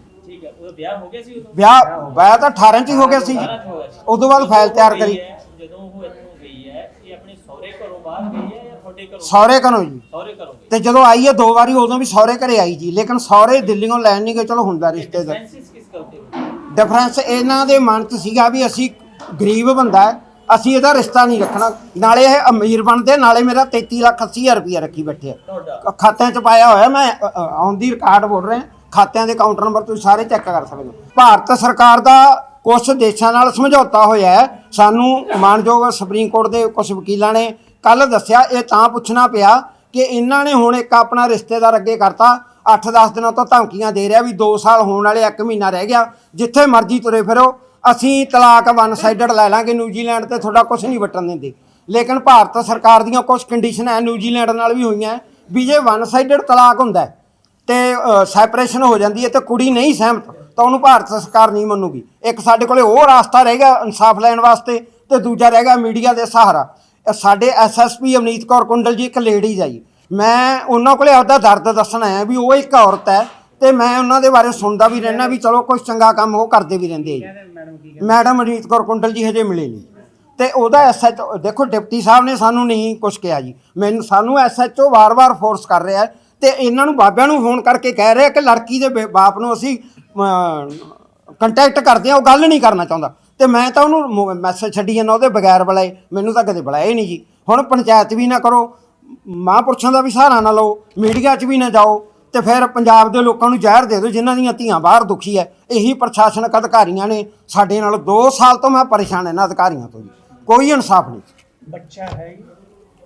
ਵਿਆਹ ਹੋ ਗਿਆ ਸੀ ਉਦੋਂ? ਵਿਆਹ ਵਿਆਹ ਤਾਂ 18 ਚ ਹੀ ਹੋ ਗਿਆ ਸੀ। ਜੀ। 18 ਚ ਹੋਇਆ ਸੀ। ਉਦੋਂ ਬਾਅਦ ਫਾਈਲ ਤਿਆਰ ਕਰੀ। ਹੈ, ਜਦੋਂ ਉਹ ਇੱਥੋਂ ਗਈ ਹੈ ਇਹ ਆਪਣੇ ਸਹੁਰੇ ਘਰੋਂ ਬਾਹਰ ਗਈ ਹੈ ਜਾਂ ਤੁਹਾਡੇ ਘਰੋਂ? ਸਹੁਰੇ ਘਰੋਂ ਜੀ। ਸਹੁਰੇ ਘਰੋਂ ਗਈ। ਤੇ ਜਦੋਂ ਆਈ ਹੈ ਦੋ ਵਾਰੀ ਉਦੋਂ ਵੀ ਸਹੁਰੇ ਘਰੇ ਆਈ ਜੀ। ਲੇਕਿਨ ਸਹੁਰੇ ਦਿੱਲੀੋਂ ਲੈਣ ਨਹੀਂ ਗਏ ਚਲੋ ਹੁੰਦਾ ਰਿਸ਼ਤੇ ਦਾ। ਫੈਂਸਿਸ ਕਿਸ ਗੱਲ ਤੇ ਹੋਈ? ਡਿਫਰੈਂਸ ਇਹਨਾਂ ਦੇ ਮਨ 'ਚ ਸੀਗਾ ਵੀ ਅਸੀਂ ਗਰੀਬ ਬੰਦਾ ਹੈ ਅਸੀਂ ਇਹਦਾ ਰਿਸ਼ਤਾ ਨਹੀਂ ਰੱਖਣਾ। ਨਾਲੇ ਇਹ ਅਮੀਰ ਬਣਦੇ ਨਾਲੇ ਮੇਰਾ 33 ਲੱਖ 80 ਹਜ਼ਾਰ ਰੁਪਇਆ ਰੱਖੀ ਬੈਠੇ ਆ। ਤੁਹਾਡਾ? ਖਾਤਿਆਂ 'ਚ ਪਾਇਆ ਹੋਇਆ ਮੈਂ ਔਨ ਦੀ ਰਿਕਾਰਡ ਬੋਲ ਰਿਹਾ। ਖਾਤਿਆਂ ਦੇ ਕਾਊਂਟਰ ਨੰਬਰ ਤੁਸੀਂ ਸਾਰੇ ਚੈੱਕ ਕਰ ਸਕਦੇ ਹੋ। ਭਾਰਤ ਸਰਕਾਰ ਦਾ ਕੁਝ ਦੇਸ਼ਾਂ ਨਾਲ ਸਮਝੌਤਾ ਹੋਇਆ ਹੈ। ਸਾਨੂੰ ਮਾਨਯੋਗ ਸੁਪਰੀਮ ਕੋਰਟ ਦੇ ਕੁਝ ਵਕੀਲਾਂ ਨੇ ਕੱਲ ਦੱਸਿਆ, ਇਹ ਤਾਂ ਪੁੱਛਣਾ ਪਿਆ ਕਿ ਇਹਨਾਂ ਨੇ ਹੁਣ ਇੱਕ ਆਪਣਾ ਰਿਸ਼ਤੇਦਾਰ ਅੱਗੇ ਕਰਤਾ। 8-10 ਦਿਨਾਂ ਤੋਂ ਧਮਕੀਆਂ ਦੇ ਰਿਹਾ ਵੀ 2 ਸਾਲ ਹੋਣ ਵਾਲੇ 1 ਮਹੀਨਾ ਰਹਿ ਗਿਆ। ਜਿੱਥੇ ਮਰਜ਼ੀ ਤੁਰੇ ਫਿਰੋ। ਅਸੀਂ ਤਲਾਕ ਵਨ ਸਾਈਡਡ ਲੈ ਲਾਂਗੇ। ਨਿਊਜ਼ੀਲੈਂਡ ਤੇ ਤੁਹਾਡਾ ਕੁਝ ਨਹੀਂ ਵਟਣ ਦਿੰਦੇ। ਲੇਕਿਨ ਭਾਰਤ ਸਰਕਾਰ ਦੀਆਂ ਕੁਝ ਕੰਡੀਸ਼ਨਾਂ ਨਿਊਜ਼ੀਲੈਂਡ ਨਾਲ ਵੀ ਹੋਈਆਂ। ਵੀ ਜੇ ਵਨ ਸਾਈਡਡ ਤਲਾਕ ਹੁੰਦਾ ਤੇ ਸੈਪਰੇਸ਼ਨ ਹੋ ਜਾਂਦੀ ਹੈ ਤੇ ਕੁੜੀ ਨਹੀਂ ਸਹਿਮਤ, ਤਾਂ ਉਹਨੂੰ ਭਾਰਤ ਸਰਕਾਰ ਨਹੀਂ ਮੰਨੂਗੀ। ਇੱਕ ਸਾਡੇ ਕੋਲੇ ਉਹ ਰਾਸਤਾ ਰਹੇਗਾ ਇਨਸਾਫ ਲੈਣ ਵਾਸਤੇ ਤੇ ਦੂਜਾ ਰਹੇਗਾ ਮੀਡੀਆ ਦੇ ਸਹਾਰਾ। ਇਹ ਸਾਡੇ ਐਸਐਸਪੀ ਅਵਨੀਤ ਕੌਰ ਕੁੰਡਲ ਜੀ ਇੱਕ ਲੇਡੀ ਆ ਜੀ। ਮੈਂ ਉਹਨਾਂ ਕੋਲੇ ਆਪਦਾ ਦਰਦ ਦੱਸਣ ਆਇਆ ਵੀ ਉਹ ਇੱਕ ਔਰਤ ਹੈ ਤੇ ਮੈਂ ਉਹਨਾਂ ਦੇ ਬਾਰੇ ਸੁਣਦਾ ਵੀ ਰਹਿਣਾ ਵੀ ਚਲੋ ਕੁਝ ਚੰਗਾ ਕੰਮ ਉਹ ਕਰਦੇ ਵੀ ਰਹਿੰਦੇ ਆ ਜੀ। ਮੈਡਮ ਅਵਨੀਤ ਕੌਰ ਕੁੰਡਲ ਜੀ ਹਜੇ ਮਿਲੇ ਨਹੀਂ। ਤੇ ਉਹਦਾ ਐਸਐਚਓ ਦੇਖੋ ਡਿਪਟੀ ਸਾਹਿਬ ਨੇ ਸਾਨੂੰ ਨਹੀਂ ਕੁਝ ਕਿਹਾ ਜੀ। ਮੈਨੂੰ, ਸਾਨੂੰ ਐਸਐਚਓ ਵਾਰ-ਵਾਰ ਫੋਰਸ ਕਰ ਰਿਹਾ ਤੇ ਇਹਨਾਂ ਨੂੰ ਬਾਬਿਆਂ ਨੂੰ ਫੋਨ ਕਰਕੇ ਕਹਿ ਰਿਹਾ ਕਿ ਲੜਕੀ ਦੇ ਬੇ- ਬਾਪ ਨੂੰ ਅਸੀਂ ਕੰਟੈਕਟ ਕਰਦੇ ਆ ਉਹ ਗੱਲ ਨਹੀਂ ਕਰਨਾ ਚਾਹੁੰਦਾ। ਤੇ ਮੈਂ ਤਾਂ ਉਹਨੂੰ ਮੈਸੇਜ ਛੱਡੀ ਜਾਂਦਾ ਉਹਦੇ ਬਗੈਰ ਬੁਲਾਏ, ਮੈਨੂੰ ਤਾਂ ਕਦੇ ਬੁਲਾਇਆ ਹੀ ਨਹੀਂ ਜੀ। ਹੁਣ ਪੰਚਾਇਤ ਵੀ ਨਾ ਕਰੋ, ਮਹਾਂਪੁਰਸ਼ਾਂ ਦਾ ਵੀ ਸਹਾਰਾ ਨਾ ਲਓ, ਮੀਡੀਆ 'ਚ ਵੀ ਨਾ ਜਾਓ, ਤੇ ਫਿਰ ਪੰਜਾਬ ਦੇ ਲੋਕਾਂ ਨੂੰ ਜ਼ਹਿਰ ਦੇ ਦਿਓ, ਜਿਨ੍ਹਾਂ ਦੀਆਂ ਧੀਆਂ ਬਾਹਰ ਦੁਖੀ ਹੈ ਇਹੀ ਪ੍ਰਸ਼ਾਸਨਿਕ ਅਧਿਕਾਰੀਆਂ ਨੇ, ਸਾਡੇ ਨਾਲ 2 ਸਾਲ ਤੋਂ ਮੈਂ ਪਰੇਸ਼ਾਨ ਇਹਨਾਂ ਅਧਿਕਾਰੀਆਂ ਤੋਂ ਜੀ। ਕੋਈ ਇਨਸਾਫ ਨਹੀਂ। ਬੱਚਾ ਹੈ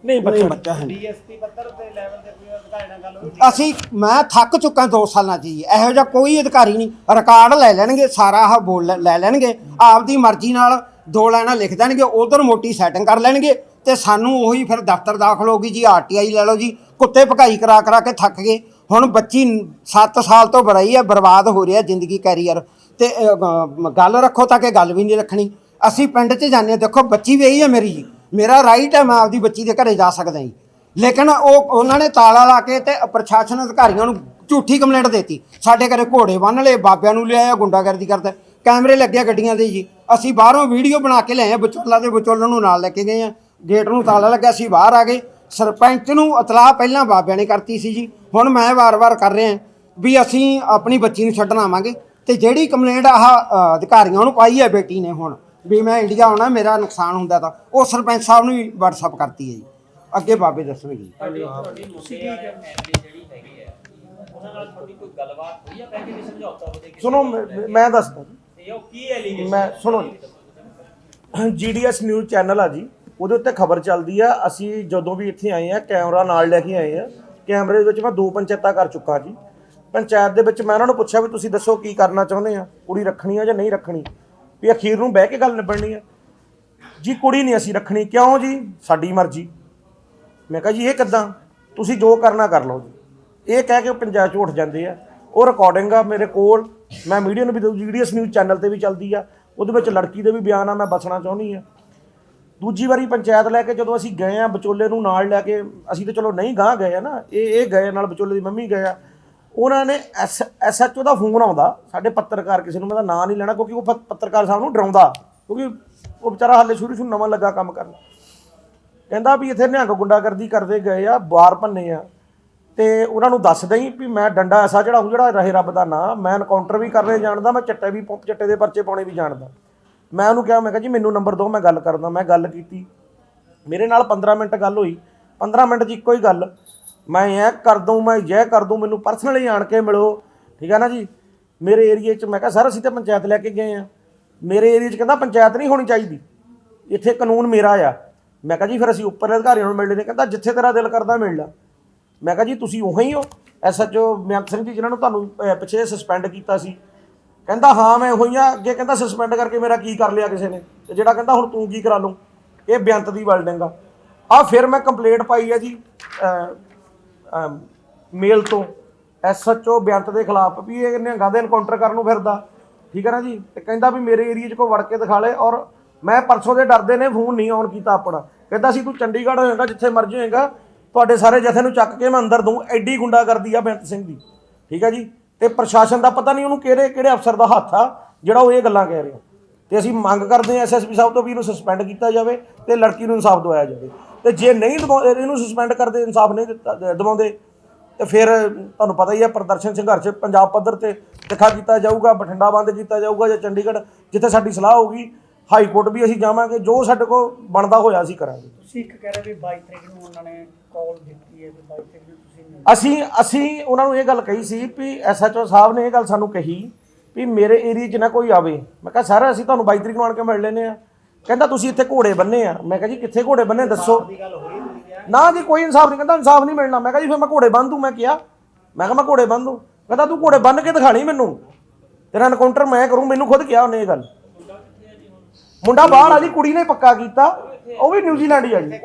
ਨਹੀਂ ਬੱਚਾ। ਬੱਚਾ ਹੈ। ਨਹੀਂ। ਡੀਐਸਪੀ ਪੱਧਰ ਤੇ ਲੈਵਲ ਤੇ ਕੋਈ ਅਧਿਕਾਰੀ ਨਾਲ ਗੱਲ ਹੋਈ ਅਸੀਂ ਮੈਂ ਥੱਕ ਚੁੱਕਾ 2 ਸਾਲਾਂ 'ਚ ਜੀ ਇਹੋ ਜਿਹਾ ਕੋਈ ਅਧਿਕਾਰੀ ਨਹੀਂ। ਰਿਕਾਰਡ ਲੈ ਲੈਣਗੇ ਸਾਰਾ ਆਹ ਬੋਲ ਲੈ- ਲੈ ਲੈਣਗੇ। ਆਪਦੀ ਮਰਜ਼ੀ ਨਾਲ ਦੋ ਲਾਈਨਾਂ ਲਿਖ ਦੇਣਗੇ ਉਧਰ ਮੋਟੀ ਸੈਟਿੰਗ ਕਰ ਲੈਣਗੇ ਤੇ ਸਾਨੂੰ ਉਹੀ ਫਿਰ ਦਫ਼ਤਰ ਦਾਖਲ ਹੋਗੀ ਜੀ ਆਰਟੀਆਈ ਲੈ ਲਓ ਜੀ। ਕੁੱਤੇ ਭਕਾਈ ਕਰਾ ਕਰਾ ਕੇ ਥੱਕ ਗਏ। ਹੁਣ ਬੱਚੀ 7 ਸਾਲ ਤੋਂ ਬੜਾਈ ਹੈ ਬਰਬਾਦ ਹੋ ਰਿਹਾ ਜ਼ਿੰਦਗੀ ਕੈਰੀਅਰ ਤੇ ਗ- ਗੱਲ ਰੱਖੋ ਤਾਂ ਕਿ ਗੱਲ ਵੀ ਨਹੀਂ ਰੱਖਣੀ। ਅਸੀਂ ਪਿੰਡ 'ਚ ਜਾਂਦੇ ਹਾਂ। ਦੇਖੋ ਬੱਚੀ ਵੀ ਇਹੀ ਹੈ ਮੇਰੀ ਜੀ। ਮੇਰਾ ਰਾਈਟ ਹੈ, ਮੈਂ ਆਪਦੀ ਬੱਚੀ ਦੇ ਘਰੇ ਜਾ ਸਕਦਾ ਜੀ। ਲੇਕਿਨ ਉਹ, ਉਹਨਾਂ ਨੇ ਤਾਲਾ ਲਾ ਕੇ ਤੇ ਪ੍ਰਸ਼ਾਸਨ ਅਧਿਕਾਰੀਆਂ ਨੂੰ ਝੂਠੀ ਕੰਪਲੇਂਟ ਦਿੱਤੀ। ਸਾਡੇ ਘਰੇ ਘੋੜੇ ਬੰਨ ਲਏ, ਬਾਬਿਆਂ ਨੂੰ ਲਿਆਇਆ, ਗੁੰਡਾਗਰਦੀ ਕਰਦਾ। ਕੈਮਰੇ ਲੱਗਿਆ ਗੱਡੀਆਂ ਦੇ ਜੀ। ਅਸੀਂ ਬਾਹਰੋਂ ਵੀਡੀਓ ਬਣਾ ਕੇ ਲਿਆਏ ਵਿਚੋਲਾ ਦੇ ਵਿਚੋਲਣ ਨੂੰ ਨਾਲ ਲੈ ਕੇ ਗਏ ਆ। ਗੇਟ ਨੂੰ ਤਾਲਾ ਲੱਗਾ ਅਸੀਂ ਬਾਹਰ ਆ ਗਏ। ਸਰਪੰਚ ਨੂੰ ਇਤਲਾਹ ਪਹਿਲਾਂ ਬਾਬਿਆਂ ਨੇ ਕਰਤੀ ਸੀ ਜੀ। ਹੁਣ ਮੈਂ ਵਾਰ-ਵਾਰ ਕਰ ਰਿਹਾ ਵੀ ਅਸੀਂ ਆਪਣੀ ਬੱਚੀ ਨੂੰ ਛੱਡਣ ਆਵਾਂਗੇ। ਤੇ ਜਿਹੜੀ ਕੰਪਲੇਂਟ ਆਹ ਅਧਿਕਾਰੀਆਂ ਨੂੰ ਪਾਈ ਹੈ ਬੇਟੀ ਨੇ ਹੁਣ। ਵੀ ਮੈਂ ਇੰਡੀਆ ਆਉਣਾ ਮੇਰਾ ਨੁਕਸਾਨ ਹੁੰਦਾ ਤਾਂ। ਉਹ ਸਰਪੰਚ ਸਾਹਿਬ ਨੂੰ ਵੀ WhatsApp ਕਰਤੀ ਹੈ ਜੀ। ਅੱਗੇ ਬਾਬੇ ਦੱਸਣਗੇ। ਜੀ ਤੁਹਾਡੀ ਤੁਹਾਡੀ ਮੁੰਡੇ ਵਾਲੀ ਫੈਮਿਲੀ ਜਿਹੜੀ ਹੈਗੀ ਹੈ ਉਹਨਾਂ ਨਾਲ ਤੁਹਾਡੀ ਕੋਈ ਗੱਲਬਾਤ ਹੋਈ ਹੈ ਪਹਿਲੇ ਵੀ ਸਮਝੌਤਾ ਹੋਵੇ ਕਿ ਸੁਣੋ ਮੈਂ ਮੈਂ ਦੱਸਦਾ। ਜੀ ਤੇ ਉਹ ਕੀ ਐਲੀਗੇਸ਼ਨ ਮੈਂ ਸੁਣੋ ਜੀਡੀਐਸ ਨਿਊਜ਼ ਚੈਨਲ ਆ ਜੀ ਉਹਦੇ ਉੱਤੇ ਖਬਰ ਚੱਲਦੀ ਆ। ਅਸੀਂ ਜਦੋਂ ਵੀ ਇੱਥੇ ਆਏ ਆ ਕੈਮਰਾ ਨਾਲ ਲੈ ਕੇ ਆਏ ਆ। ਕੈਮਰੇ ਦੇ ਵਿੱਚ ਮੈਂ ਦੋ ਪੰਚਾਇਤਾਂ ਕਰ ਚੁੱਕਾ ਜੀ। ਪੰਚਾਇਤ ਦੇ ਵਿੱਚ ਮੈਂ ਉਹਨਾਂ ਨੂੰ ਪੁੱਛਿਆ ਵੀ ਤੁਸੀਂ ਦੱਸੋ ਕੀ ਕਰਨਾ ਚਾਹੁੰਦੇ ਆ? ਕੁੜੀ ਰੱਖਣੀ ਆ ਜਾਂ ਨਹੀਂ ਰੱਖਣੀ? ਵੀ ਅਖੀਰ ਨੂੰ ਬਹਿ ਕੇ ਗੱਲ ਨਿਬੜਨੀ ਹੈ ਜੀ, ਕੁੜੀ ਨਹੀਂ ਅਸੀਂ ਰੱਖਣੀ। ਕਿਉਂ ਜੀ? ਸਾਡੀ ਮਰਜ਼ੀ। ਮੈਂ ਕਿਹਾ ਜੀ, ਇਹ ਕਿੱਦਾਂ? ਤੁਸੀਂ ਜੋ ਕਰਨਾ ਕਰ ਲਓ ਜੀ। ਇਹ ਕਹਿ ਕੇ ਪੰਚਾਇਤ ਚ ਉੱਠ ਜਾਂਦੇ ਆ। ਉਹ ਰਿਕਾਰਡਿੰਗ ਆ ਮੇਰੇ ਕੋਲ। ਮੈਂ ਮੀਡੀਆ ਨੂੰ ਵੀ ਦਊ ਜੀਡੀਐਸ ਨਿਊਜ਼ ਚੈਨਲ ਤੇ ਵੀ ਚੱਲਦੀ ਆ। ਉਹਦੇ ਵਿੱਚ ਲੜਕੀ ਦੇ ਵੀ ਬਿਆਨ ਆ, ਮੈਂ ਬਸਣਾ ਚਾਹੁੰਦੀ ਆ। ਦੂਜੀ ਵਾਰੀ ਪੰਚਾਇਤ ਲੈ ਕੇ ਜਦੋਂ ਅਸੀਂ ਗਏ ਆ, ਵਿਚੋਲੇ ਨੂੰ ਨਾਲ ਲੈ ਕੇ, ਅਸੀਂ ਤਾਂ ਚਲੋ ਨਹੀਂ ਗਾਂ ਗਏ ਆ ਨਾ। ਇਹ ਇਹ ਗਏ ਨਾਲ ਵਿਚੋਲੇ ਦੀ ਮੰਮੀ ਗਏ ਆ। ਉਹਨਾਂ ਨੇ ਐਸ ਐਸਐਚਓ ਦਾ ਫੋਨ ਆਉਂਦਾ, ਸਾਡੇ ਪੱਤਰਕਾਰ ਕਿਸੇ ਨੂੰ, ਮੈਂ ਤਾਂ ਨਾਂ ਨਹੀਂ ਲੈਣਾ, ਕਿਉਂਕਿ ਉਹ ਪੱਤਰਕਾਰ ਸਾਹਿਬ ਨੂੰ ਡਰਾਉਂਦਾ, ਕਿਉਂਕਿ ਉਹ ਵਿਚਾਰਾ ਹਾਲੇ ਸ਼ੁਰੂ ਸ਼ੁਰੂ ਨਵਾਂ ਲੱਗਾ ਕੰਮ ਕਰਨ। ਕਹਿੰਦਾ ਵੀ ਇੱਥੇ ਨਿਹੰਗ ਗੁੰਡਾਗਰਦੀ ਕਰਦੇ ਗਏ ਆ, ਬਾਹਰ ਭੰਨੇ ਆ। ਤੇ ਉਹਨਾਂ ਨੂੰ ਦੱਸ ਦਈ ਵੀ ਮੈਂ ਡੰਡਾ ਐਸਾ ਜਿਹੜਾ ਉਹ ਜਿਹੜਾ ਰਹੇ ਰੱਬ ਦਾ ਨਾਂ, ਮੈਂ ਐਨਕਾਊਂਟਰ ਵੀ ਕਰਨੇ ਜਾਣਦਾ, ਮੈਂ ਚੱਟੇ ਵੀ ਪੌ- ਚੱਟੇ ਦੇ ਪਰਚੇ ਪਾਉਣੇ ਵੀ ਜਾਣਦਾ। ਮੈਂ ਉਹਨੂੰ ਕਿਹਾ, ਮੈਂ ਕਿਹਾ ਜੀ ਮੈਨੂੰ ਨੰਬਰ ਦਿਓ, ਮੈਂ ਗੱਲ ਕਰਦਾ, ਮੈਂ ਗੱਲ ਕੀਤੀ। ਮੇਰੇ ਨਾਲ 15 ਮਿੰਟ ਗੱਲ ਹੋਈ। 15 ਮਿੰਟ 'ਚ ਇੱਕੋ ਹੀ ਗੱਲ ਮੈਂ ਇਹ ਕਰ ਦੂੰ ਮੈਂ ਇਹ ਕਰ ਦੂੰ ਮੈਨੂੰ ਪਰਸਨਲੀ ਆਣ ਕੇ ਮਿਲੋ। ਠੀਕ ਹੈ ਨਾ ਜੀ? ਮੇਰੇ ਏਰੀਏ 'ਚ ਮੈਂ ਕਿਹਾ, ਸਰ, ਅਸੀਂ ਤਾਂ ਪੰਚਾਇਤ ਲੈ ਕੇ ਗਏ ਆ। ਮੇਰੇ ਏਰੀਏ 'ਚ ਕਹਿੰਦਾ, ਪੰਚਾਇਤ ਨਹੀਂ ਹੋਣੀ ਚਾਹੀਦੀ। ਇੱਥੇ ਕਾਨੂੰਨ ਮੇਰਾ ਆ। ਮੈਂ ਕਿਹਾ, ਜੀ, ਫਿਰ ਅਸੀਂ ਉੱਪਰ ਅਧਿਕਾਰੀਆਂ ਨੂੰ ਮਿਲਦੇ ਨੇ ਕਹਿੰਦਾ, ਜਿੱਥੇ ਤੇਰਾ ਦਿਲ ਕਰਦਾ, ਮਿਲ ਲਾ। ਮੈਂ ਕਿਹਾ, ਜੀ, ਤੁਸੀਂ ਉਹੀ ਹੋ? ਐਸਐਚਓ ਮਿਆਨ ਸਿੰਘ ਜੀ, ਜਿਨ੍ਹਾਂ ਨੂੰ ਤੁਹਾਨੂੰ ਪਿੱਛੇ ਸਸਪੈਂਡ ਕੀਤਾ ਸੀ। ਕਹਿੰਦਾ, ਹਾਂ, ਮੈਂ ਉਹੀ ਆ। ਅੱਗੇ ਕਹਿੰਦਾ ਸਸਪੈਂਡ ਕਰਕੇ ਮੇਰਾ ਕੀ ਕਰ ਲਿਆ ਕਿਸੇ ਨੇ? ਤੇ ਜਿਹੜਾ ਕਹਿੰਦਾ, ਹੁਣ ਤੂੰ ਕੀ ਕਰਾ ਲੂੰ ਇਹ ਬੇਅੰਤ ਦੀ ਵਰਡਿੰਗ ਆ। ਆ ਫਿਰ ਮੈਂ ਕੰਪਲੇਂਟ ਪਾਈ ਆ ਜੀ ਮੇਲ ਤੋਂ ਐਸਐਚਓ ਬੇਅੰਤ ਦੇ ਖਿਲਾਫ ਵੀ ਇਹ ਨਿਹੰਗਾਂ ਦੇ ਐਨਕਾਊਂਟਰ ਕਰਨ ਨੂੰ ਫਿਰਦਾ। ਠੀਕ ਹੈ ਨਾ ਜੀ? ਤੇ ਕਹਿੰਦਾ ਵੀ ਮੇਰੇ ਏਰੀਆ 'ਚ ਕੋਈ ਵੜ ਕੇ ਦਿਖਾ ਲੇ ਔਰ ਮੈਂ ਪਰਸੋਂ ਦੇ ਡਰਦੇ ਨੇ, ਫੋਨ ਨਹੀਂ ਆਨ ਕੀਤਾ ਆਪਣਾ। ਕਹਿੰਦਾ ਸੀ, ਤੂੰ ਚੰਡੀਗੜ੍ਹ ਹੋਏਗਾ, ਜਿੱਥੇ ਮਰਜ਼ੀ ਹੋਏਗਾ, ਤੁਹਾਡੇ ਸਾਰੇ ਜਥੇ ਨੂੰ ਚੱਕ ਕੇ ਮੈਂ ਅੰਦਰ ਦੂੰ। ਐਡੀ ਗੁੰਡਾ ਕਰਦੀ ਆ ਬੇਅੰਤ ਸਿੰਘ ਦੀ। ਠੀਕ ਹੈ ਜੀ? ਤੇ ਪ੍ਰਸ਼ਾਸਨ ਦਾ ਪਤਾ ਨਹੀਂ ਉਹਨੂੰ ਕਿਹੜੇ ਕਿਹੜੇ ਅਫਸਰ ਦਾ ਹੱਥ ਆ, ਜਿਹੜਾ ਉਹ ਇਹ ਗੱਲਾਂ ਕਹਿ ਰਿਹਾ। ਤੇ ਅਸੀਂ ਮੰਗ ਕਰਦੇ ਹਾਂ ਐਸਐਸਪੀ ਸਾਹਿਬ ਤੋਂ ਵੀ ਇਹਨੂੰ ਸਸਪੈਂਡ ਕੀਤਾ ਜਾਵੇ ਤੇ ਲੜਕੀ ਨੂੰ ਇਨਸਾਫ ਦਿਵਾਇਆ ਜਾਵੇ। ਤੇ ਜੇ ਨਹੀਂ ਦਵਾ- ਇਹਨੂੰ ਸਸਪੈਂਡ ਕਰਦੇ ਇਨਸਾਫ ਨਹੀਂ ਦਿੱਤਾ ਦਿਵਾਉਂਦੇ ਤੇ ਫਿਰ ਤੁਹਾਨੂੰ ਪਤਾ ਹੀ ਹੈ ਪ੍ਰਦਰਸ਼ਨ ਸੰਘਰਸ਼ ਪੰਜਾਬ ਪੱਧਰ ਤੇ ਤਿੱਖਾ ਕੀਤਾ ਜਾਊਗਾ ਬਠਿੰਡਾ ਬੰਦ ਕੀਤਾ ਜਾਊਗਾ ਜਾਂ ਚੰਡੀਗੜ੍ਹ ਜਿੱਥੇ ਸਾਡੀ ਸਲਾਹ ਹੋਊਗੀ ਹਾਈ ਕੋਰਟ ਵੀ ਅਸੀਂ ਜਾਵਾਂਗੇ ਜੋ ਸਾਡੇ ਕੋਲ ਬਣਦਾ ਹੋਇਆ ਅਸੀਂ ਕਰਾਂਗੇ। ਤੁਸੀਂ ਇੱਕ ਕਹਿ ਰਹੇ ਵੀ 22 ਤਰੀਕ ਨੂੰ ਉਹਨਾਂ ਨੇ ਕਾਲ ਦਿੱਤੀ ਹੈ ਵੀ 22 ਤਰੀਕ ਨੂੰ ਤੁਸੀਂ ਅਸੀਂ ਅਸੀਂ ਉਹਨਾਂ ਨੂੰ ਇਹ ਗੱਲ ਕਹੀ ਸੀ ਵੀ ਐਸਐਚਓ ਸਾਹਿਬ ਨੇ ਇਹ ਗੱਲ ਸਾਨੂੰ ਕਹੀ ਵੀ ਮੇਰੇ ਏਰੀਆ 'ਚ ਨਾ ਕੋਈ ਆਵੇ। ਮੈਂ ਕਿਹਾ ਸਰ ਅਸੀਂ ਤੁਹਾਨੂੰ 22 ਤਰੀਕ ਨੂੰ ਆਣ ਕੇ ਮਿਲ ਲੈਨੇ ਆ ਕਹਿੰਦਾ ਤੁਸੀਂ ਇੱਥੇ ਘੋੜੇ ਬੰਨੇ ਆ। ਮੈਂ ਕਿਹਾ ਜੀ ਕਿੱਥੇ ਘੋੜੇ ਬੰਨੇ? ਦੱਸੋ। ਨਾ ਜੀ ਕੋਈ ਇਨਸਾਫ ਨਹੀਂ ਕਹਿੰਦਾ ਇਨਸਾਫ ਨਹੀਂ ਮਿਲਣਾ। ਮੈਂ ਕਿਹਾ ਜੀ ਫਿਰ ਮੈਂ ਘੋੜੇ ਬੰਨ ਦੂੰ ਮੈਂ ਕਿਹਾ। ਮੈਂ ਕਿਹਾ ਮੈਂ ਘੋੜੇ ਬੰਨ ਦੂੰ। ਕਹਿੰਦਾ ਤੂੰ ਘੋੜੇ ਬੰਨ ਕੇ ਦਿਖਾਣੀ ਮੈਨੂੰ। ਤੇਰਾ ਐਨਕਾਊਂਟਰ ਮੈਂ ਕਰੂੰ ਮੈਨੂੰ ਖੁਦ ਕਿਹਾ ਉਹਨੇ ਇਹ ਗੱਲ। ਮੁੰਡਾ ਬਾਹਰ ਆ ਜੀ ਕੁੜੀ ਨੇ ਪੱਕਾ ਕੀਤਾ। ਉਹ ਵੀ ਨਿਊਜ਼ੀਲੈਂਡ ਹੀ ਆ ਜੀ।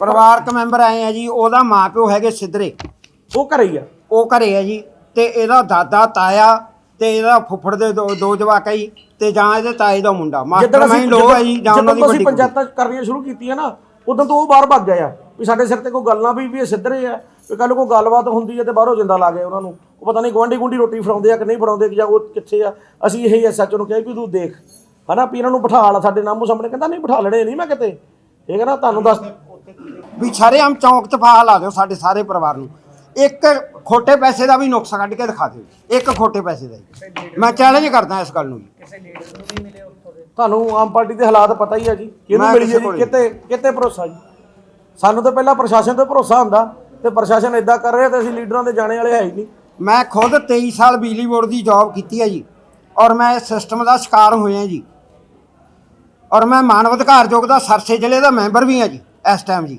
ਪਰਿਵਾਰਕ ਮੈਂਬਰ ਆਏ ਆ ਜੀ ਉਹਦਾ ਮਾਪਿਓ ਹੈਗੇ ਸਿੱਧਰੇ। ਉਹ ਘਰੇ ਹੀ ਆ। ਉਹ ਘਰੇ ਆ ਜੀ ਤੇ ਇਹਦਾ ਦਾਦਾ ਤਾਇਆ ਤੇ ਇਹਦਾ ਫੁੱਫੜ ਦੇ ਦੋ ਦੋ ਜਵਾਕ ਆ ਜੀ। ਤੇ ਜਾਂ ਇਹਦੇ ਤਾਏ ਦਾ ਮੁੰਡਾ ਮਾਸਟਰ ਮਾਈਂਡ ਲੋ ਆ ਜੀ ਜਾਂ ਉਹਨਾਂ ਦੀ ਵੱਡੀ। ਪੰਚਾਇਤਾਂ ਕਰਨੀਆਂ ਸ਼ੁਰੂ ਕੀਤੀਆਂ ਨਾ ਉਦੋਂ ਤੋਂ ਉਹ ਬਾਹਰ ਭੱਜ ਗਏ ਆ ਵੀ ਸਾਡੇ ਸਿਰ ਤੇ ਕੋਈ ਗੱਲ ਨਾ ਵੀ ਵੀ ਇਹ ਸਿੱਧਰੇ ਆ ਵੀ ਕੱਲ ਕੋਈ ਗੱਲਬਾਤ ਹੁੰਦੀ ਹੈ ਤੇ ਬਾਹਰੋਂ ਜਿੰਦਾ ਲਾ ਗਏ ਉਹਨਾਂ ਨੂੰ। ਉਹ ਪਤਾ ਨਹੀਂ ਗਵਾਂਢੀ ਗੁੰਡੀ ਰੋਟੀ ਫੜਾਉਂਦੇ ਆ ਕਿ ਨਹੀਂ ਫੜਾਉਂਦੇ ਕਿ ਜਾਂ ਉਹ ਕਿੱਥੇ ਆ। ਅਸੀਂ ਇਹ ਐਸਐਚਓ ਨੂੰ ਕਿਹਾ ਵੀ ਤੂੰ ਦੇਖ ਹਨਾ ਵੀ ਇਹਨਾਂ ਨੂੰ ਬਿਠਾ ਲਾ ਸਾਡੇ ਨਾਮੋ ਸਾਹਮਣੇ। ਕਹਿੰਦਾ ਨਹੀਂ ਬਿਠਾ ਲੈਣੇ ਨਹੀਂ ਮੈਂ ਕਿਤੇ। ਠੀਕ ਹੈ ਨਾ ਤੁਹਾਨੂੰ ਦੱਸ ਵੀ ਸ਼ਰੇਆਮ ਚੌਂਕ 'ਚ ਫਾਹਾ ਲਾ ਦਿਓ ਸਾਡੇ ਸਾਰੇ ਪਰਿਵਾਰ ਨੂੰ। ਇੱਕ ਖੋਟੇ ਪੈਸੇ ਦਾ ਵੀ ਨੁਕਸ ਕੱਢ ਕੇ ਦਿਖਾ ਦਿਓ। ਇੱਕ ਖੋਟੇ ਪੈਸੇ ਦਾ ਹੀ। ਮੈਂ ਚੈਲੰਜ ਕਰਦਾ ਇਸ ਗੱਲ ਨੂੰ ਜੀ। ਕਿਸੇ ਲੀਡਰ ਨੂੰ ਨਹੀਂ ਮਿਲੇ ਉੱਥੋਂ ਦੇ। ਤੁਹਾਨੂੰ ਆਮ ਪਾਰਟੀ ਦੇ ਹਾਲਾਤ ਪਤਾ ਹੀ ਆ ਜੀ। ਕਿਹਨੂੰ ਮੈਂ ਮਿਲੀ ਕਿਸੇ ਹੈ ਕੋਲ ਜੀ ਕਿਤੇ ਕਿਤੇ ਭਰੋਸਾ ਜੀ? ਸਾਨੂੰ ਤਾਂ ਪਹਿਲਾਂ ਪ੍ਰਸ਼ਾਸਨ ਤੇ ਭਰੋਸਾ ਹੁੰਦਾ ਤੇ ਪ੍ਰਸ਼ਾਸਨ ਇਦਾਂ ਕਰ ਰਿਹਾ ਤੇ ਅਸੀਂ ਲੀਡਰਾਂ ਦੇ ਜਾਣੇ ਵਾਲੇ ਹੈ ਹੀ ਨਹੀਂ। ਮੈਂ ਖੁਦ 23 ਸਾਲ ਬਿਜਲੀ ਬੋਰਡ ਦੀ ਜੌਬ ਕੀਤੀ ਹੈ ਜੀ ਔਰ ਮੈਂ ਇਸ ਸਿਸਟਮ ਦਾ ਸ਼ਿਕਾਰ ਹੋਇਆ ਜੀ। ਔਰ ਮੈਂ ਮਾਨਵ ਅਧਿਕਾਰ ਆਯੋਗ ਦਾ ਸਰਸੇ ਜ਼ਿਲ੍ਹੇ ਦਾ ਮੈਂਬਰ ਵੀ ਹਾਂ ਜੀ ਇਸ ਟਾਈਮ ਜੀ।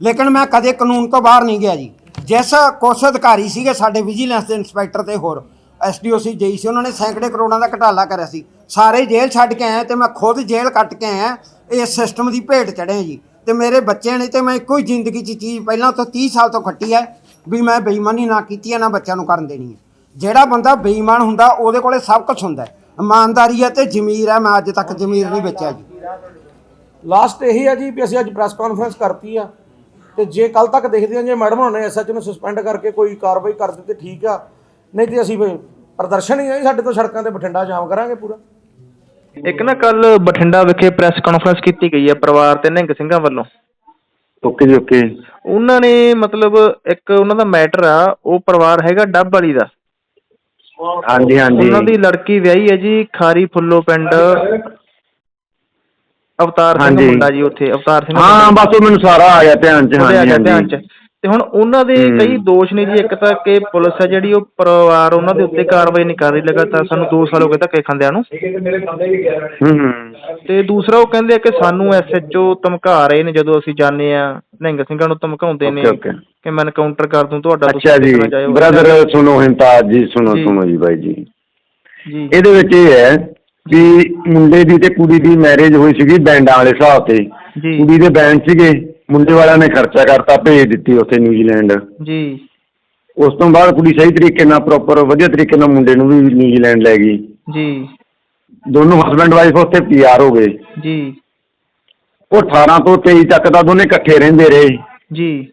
ਲੇਕਿਨ ਮੈਂ ਕਦੇ ਕਾਨੂੰਨ ਤੋਂ ਬਾਹਰ ਨਹੀਂ ਗਿਆ ਜੀ। ਜਿਸ ਕੁਛ ਅਧਿਕਾਰੀ ਸੀਗੇ ਸਾਡੇ ਵਿਜੀਲੈਂਸ ਦੇ ਇੰਸਪੈਕਟਰ ਤੇ ਹੋਰ ਐਸਡੀਓਸੀ ਜੇਈ ਸੀ, ਉਹਨਾਂ ਨੇ ਸੈਂਕੜੇ ਕਰੋੜਾਂ ਦਾ ਘਟਾਲਾ ਕਰਿਆ ਸੀ। ਸਾਰੇ ਜੇਲ੍ਹ ਛੱਡ ਕੇ ਆਏ ਤੇ ਮੈਂ ਖੁਦ ਜੇਲ੍ਹ ਕੱਟ ਕੇ ਆਇਆ, ਇਸ ਸਿਸਟਮ ਦੀ ਭੇਟ ਚੜਿਆ ਜੀ। ਤੇ ਮੇਰੇ ਬੱਚਿਆਂ ਨੇ ਤੇ ਮੈਂ ਇੱਕੋ ਹੀ ਜ਼ਿੰਦਗੀ 'ਚ ਚੀਜ਼ ਪਹਿਲਾਂ ਤੋਂ 30 ਸਾਲ ਤੋਂ ਖੱਟੀ ਹੈ, ਵੀ ਮੈਂ ਬੇਈਮਾਨੀ ਨਾ ਕੀਤੀ ਹੈ, ਨਾ ਬੱਚਿਆਂ ਨੂੰ ਕਰਨ ਦੇਣੀ ਹੈ। ਜਿਹੜਾ ਬੰਦਾ ਬੇਈਮਾਨ ਹੁੰਦਾ, ਉਹਦੇ ਕੋਲੇ ਸਭ ਕੁਝ ਹੁੰਦਾ ਹੈ। ਇਮਾਨਦਾਰੀ ਹੈ ਤੇ ਜ਼ਮੀਰ ਹੈ, ਮੈਂ ਅੱਜ ਤੱਕ ਜ਼ਮੀਰ ਨਹੀਂ ਵੇਚਿਆ ਜੀ। ਲਾਸਟ ਇਹੀ ਹੈ ਜੀ ਵੀ ਅਸੀਂ ਅੱਜ ਪ੍ਰੈਸ ਕਾਨਫਰੰਸ ਕਰਤੀ ਆ। ਤੇ ਜੇ ਕੱਲ ਤੱਕ ਦੇਖਦੇ ਹਾਂ ਜੇ ਮੈਡਮ ਹੋਣਾ ਨੇ ਐਸਐਚ ਨੂੰ ਸਸਪੈਂਡ ਕਰਕੇ ਕੋਈ ਕਾਰਵਾਈ ਕਰ ਦਿੱਤੇ ਠੀਕ ਆ। ਨਹੀਂ ਤੇ ਅਸੀਂ ਫਿਰ ਪ੍ਰਦਰਸ਼ਨ ਹੀ ਆ ਜੀ ਸਾਡੇ ਤੋਂ ਸੜਕਾਂ ਤੇ ਬਠਿੰਡਾ ਜਾਮ ਕਰਾਂਗੇ ਪੂਰਾ। ਇੱਕ ਨਾ ਕੱਲ ਬਠਿੰਡਾ ਵਿਖੇ ਪ੍ਰੈਸ ਕਾਨਫਰੰਸ ਕੀਤੀ ਗਈ ਹੈ ਪਰਿਵਾਰ ਤੇ ਨਿਹੰਗ ਸਿੰਘਾਂ ਵੱਲੋਂ। ਓਕੇ ਜੀ ਓਕੇ। ਉਹਨਾਂ ਨੇ ਮਤਲਬ ਇੱਕ ਉਹਨਾਂ ਦਾ ਮੈਟਰ ਆ ਉਹ ਪਰਿਵਾਰ ਹੈਗਾ ਡੱਬ ਵਾਲੀ ਦਾ। ਹਾਂਜੀ ਹਾਂਜੀ। ਉਹਨਾਂ ਦੀ ਲੜਕੀ ਵਿਆਹੀ ਹੈ ਜੀ ਖਾਰੀ ਫੁੱਲੋ ਪਿੰਡ। ਅਵਤਾਰ ਸਿੰਘ ਹਾਂਜੀ। ਮੁੰਡਾ ਜੀ ਉੱਥੇ ਅਵਤਾਰ ਸਿੰਘ ਹਾਂ ਮੁੰਡਾ। ਬਸ ਉਹ ਮੈਨੂੰ ਸਾਰਾ ਆ ਗਿਆ ਧਿਆਨ ਚ ਉਹਦੇ ਆ ਹਾਂਜੀ ਗਿਆ ਧਿਆਨ ਹਾਂਜੀ ਚ ਤੇ ਹੁਣ ਉਹਨਾਂ ਦੇ ਹੂੰ। ਕਈ ਦੋਸ਼ ਨੇ ਜੀ ਇੱਕ ਤਾਂ ਕਿ ਪੁਲਿਸ ਹੈ ਜਿਹੜੀ ਉਹ ਪਰਿਵਾਰ ਉਹਨਾਂ ਦੇ ਉੱਤੇ ਕਾਰਵਾਈ ਨਹੀਂ ਕਰ ਰਹੀ ਲਗਾਤਾਰ ਸਾਨੂੰ 2 ਸਾਲ ਹੋ ਗਏ ਧੱਕੇ ਖਾਂਦਿਆਂ ਨੂੰ ਹੂੰ ਹੂੰ ਤੇ ਦੂਸਰਾ ਉਹ ਕਹਿੰਦੇ ਆ ਕਿ ਸਾਨੂੰ ਐਸਐਚਓ ਧਮਕਾ ਰਹੇ ਨੇ ਜਦੋਂ ਅਸੀਂ ਜਾਂਦੇ ਆ ਨਿਹੰਗ ਸਿੰਘਾਂ ਨੂੰ ਧਮਕਾਉਂਦੇ ਨੇ ਓਕੇ ਓਕੇ ਕਿ ਮੈਂ ਐਨਕਾਊਂਟਰ ਕਰ ਦੂੰ ਤੁਹਾਡਾ ਅੱਛਾ ਜੀ ਦੇਖਣਾ ਜਾਇਓ। ਬ੍ਰਦਰ ਸੁਣੋ ਹਿੰਤਾਜ ਜੀ ਸੁਣੋ ਜੀ। ਸੁਣੋ ਜੀ ਬਾਈ ਜੀ ਜੀ ਇਹਦੇ ਵਿੱਚ ਇਹ ਹੈ ਵੀ ਮੁੰਡੇ ਦੀ ਤੇ ਕੁੜੀ ਦੀ ਮੈਰਿਜ ਹੋਈ ਸੀਗੀ ਬੈਂਡਾਂ ਵਾਲੇ ਹਿਸਾਬ ਤੇ। ਜੀ। ਕੁੜੀ ਦੇ ਬੈਂਡ ਸੀਗੇ ਮੁੰਡੇ ਵਾਲਿਆਂ ਨੇ ਖਰਚਾ ਕਰਤਾ ਭੇਜ ਦਿੱਤੀ ਉੱਥੇ ਨਿਊਜ਼ੀਲੈਂਡ ਜੀ। ਉਸ ਤੋਂ ਬਾਅਦ ਕੁੜੀ ਸਹੀ ਤਰੀਕੇ ਨਾਲ ਪ੍ਰੋਪਰ ਵਧੀਆ ਤਰੀਕੇ ਨਾਲ ਮੁੰਡੇ ਨੂੰ ਵੀ ਨਿਊਜ਼ੀਲੈਂਡ ਲੈ ਗਈ। ਜੀ। ਦੋਨੋਂ ਹਸਬੰਡ ਵਾਈਫ ਉੱਥੇ ਪੀਆਰ ਹੋ ਗਏ। ਜੀ। ਉਹ 18 ਤੋਂ 23 ਤੱਕ ਤਾਂ ਦੋਨੇ ਇਕੱਠੇ ਰਹਿੰਦੇ ਰਹੇ। ਜੀ।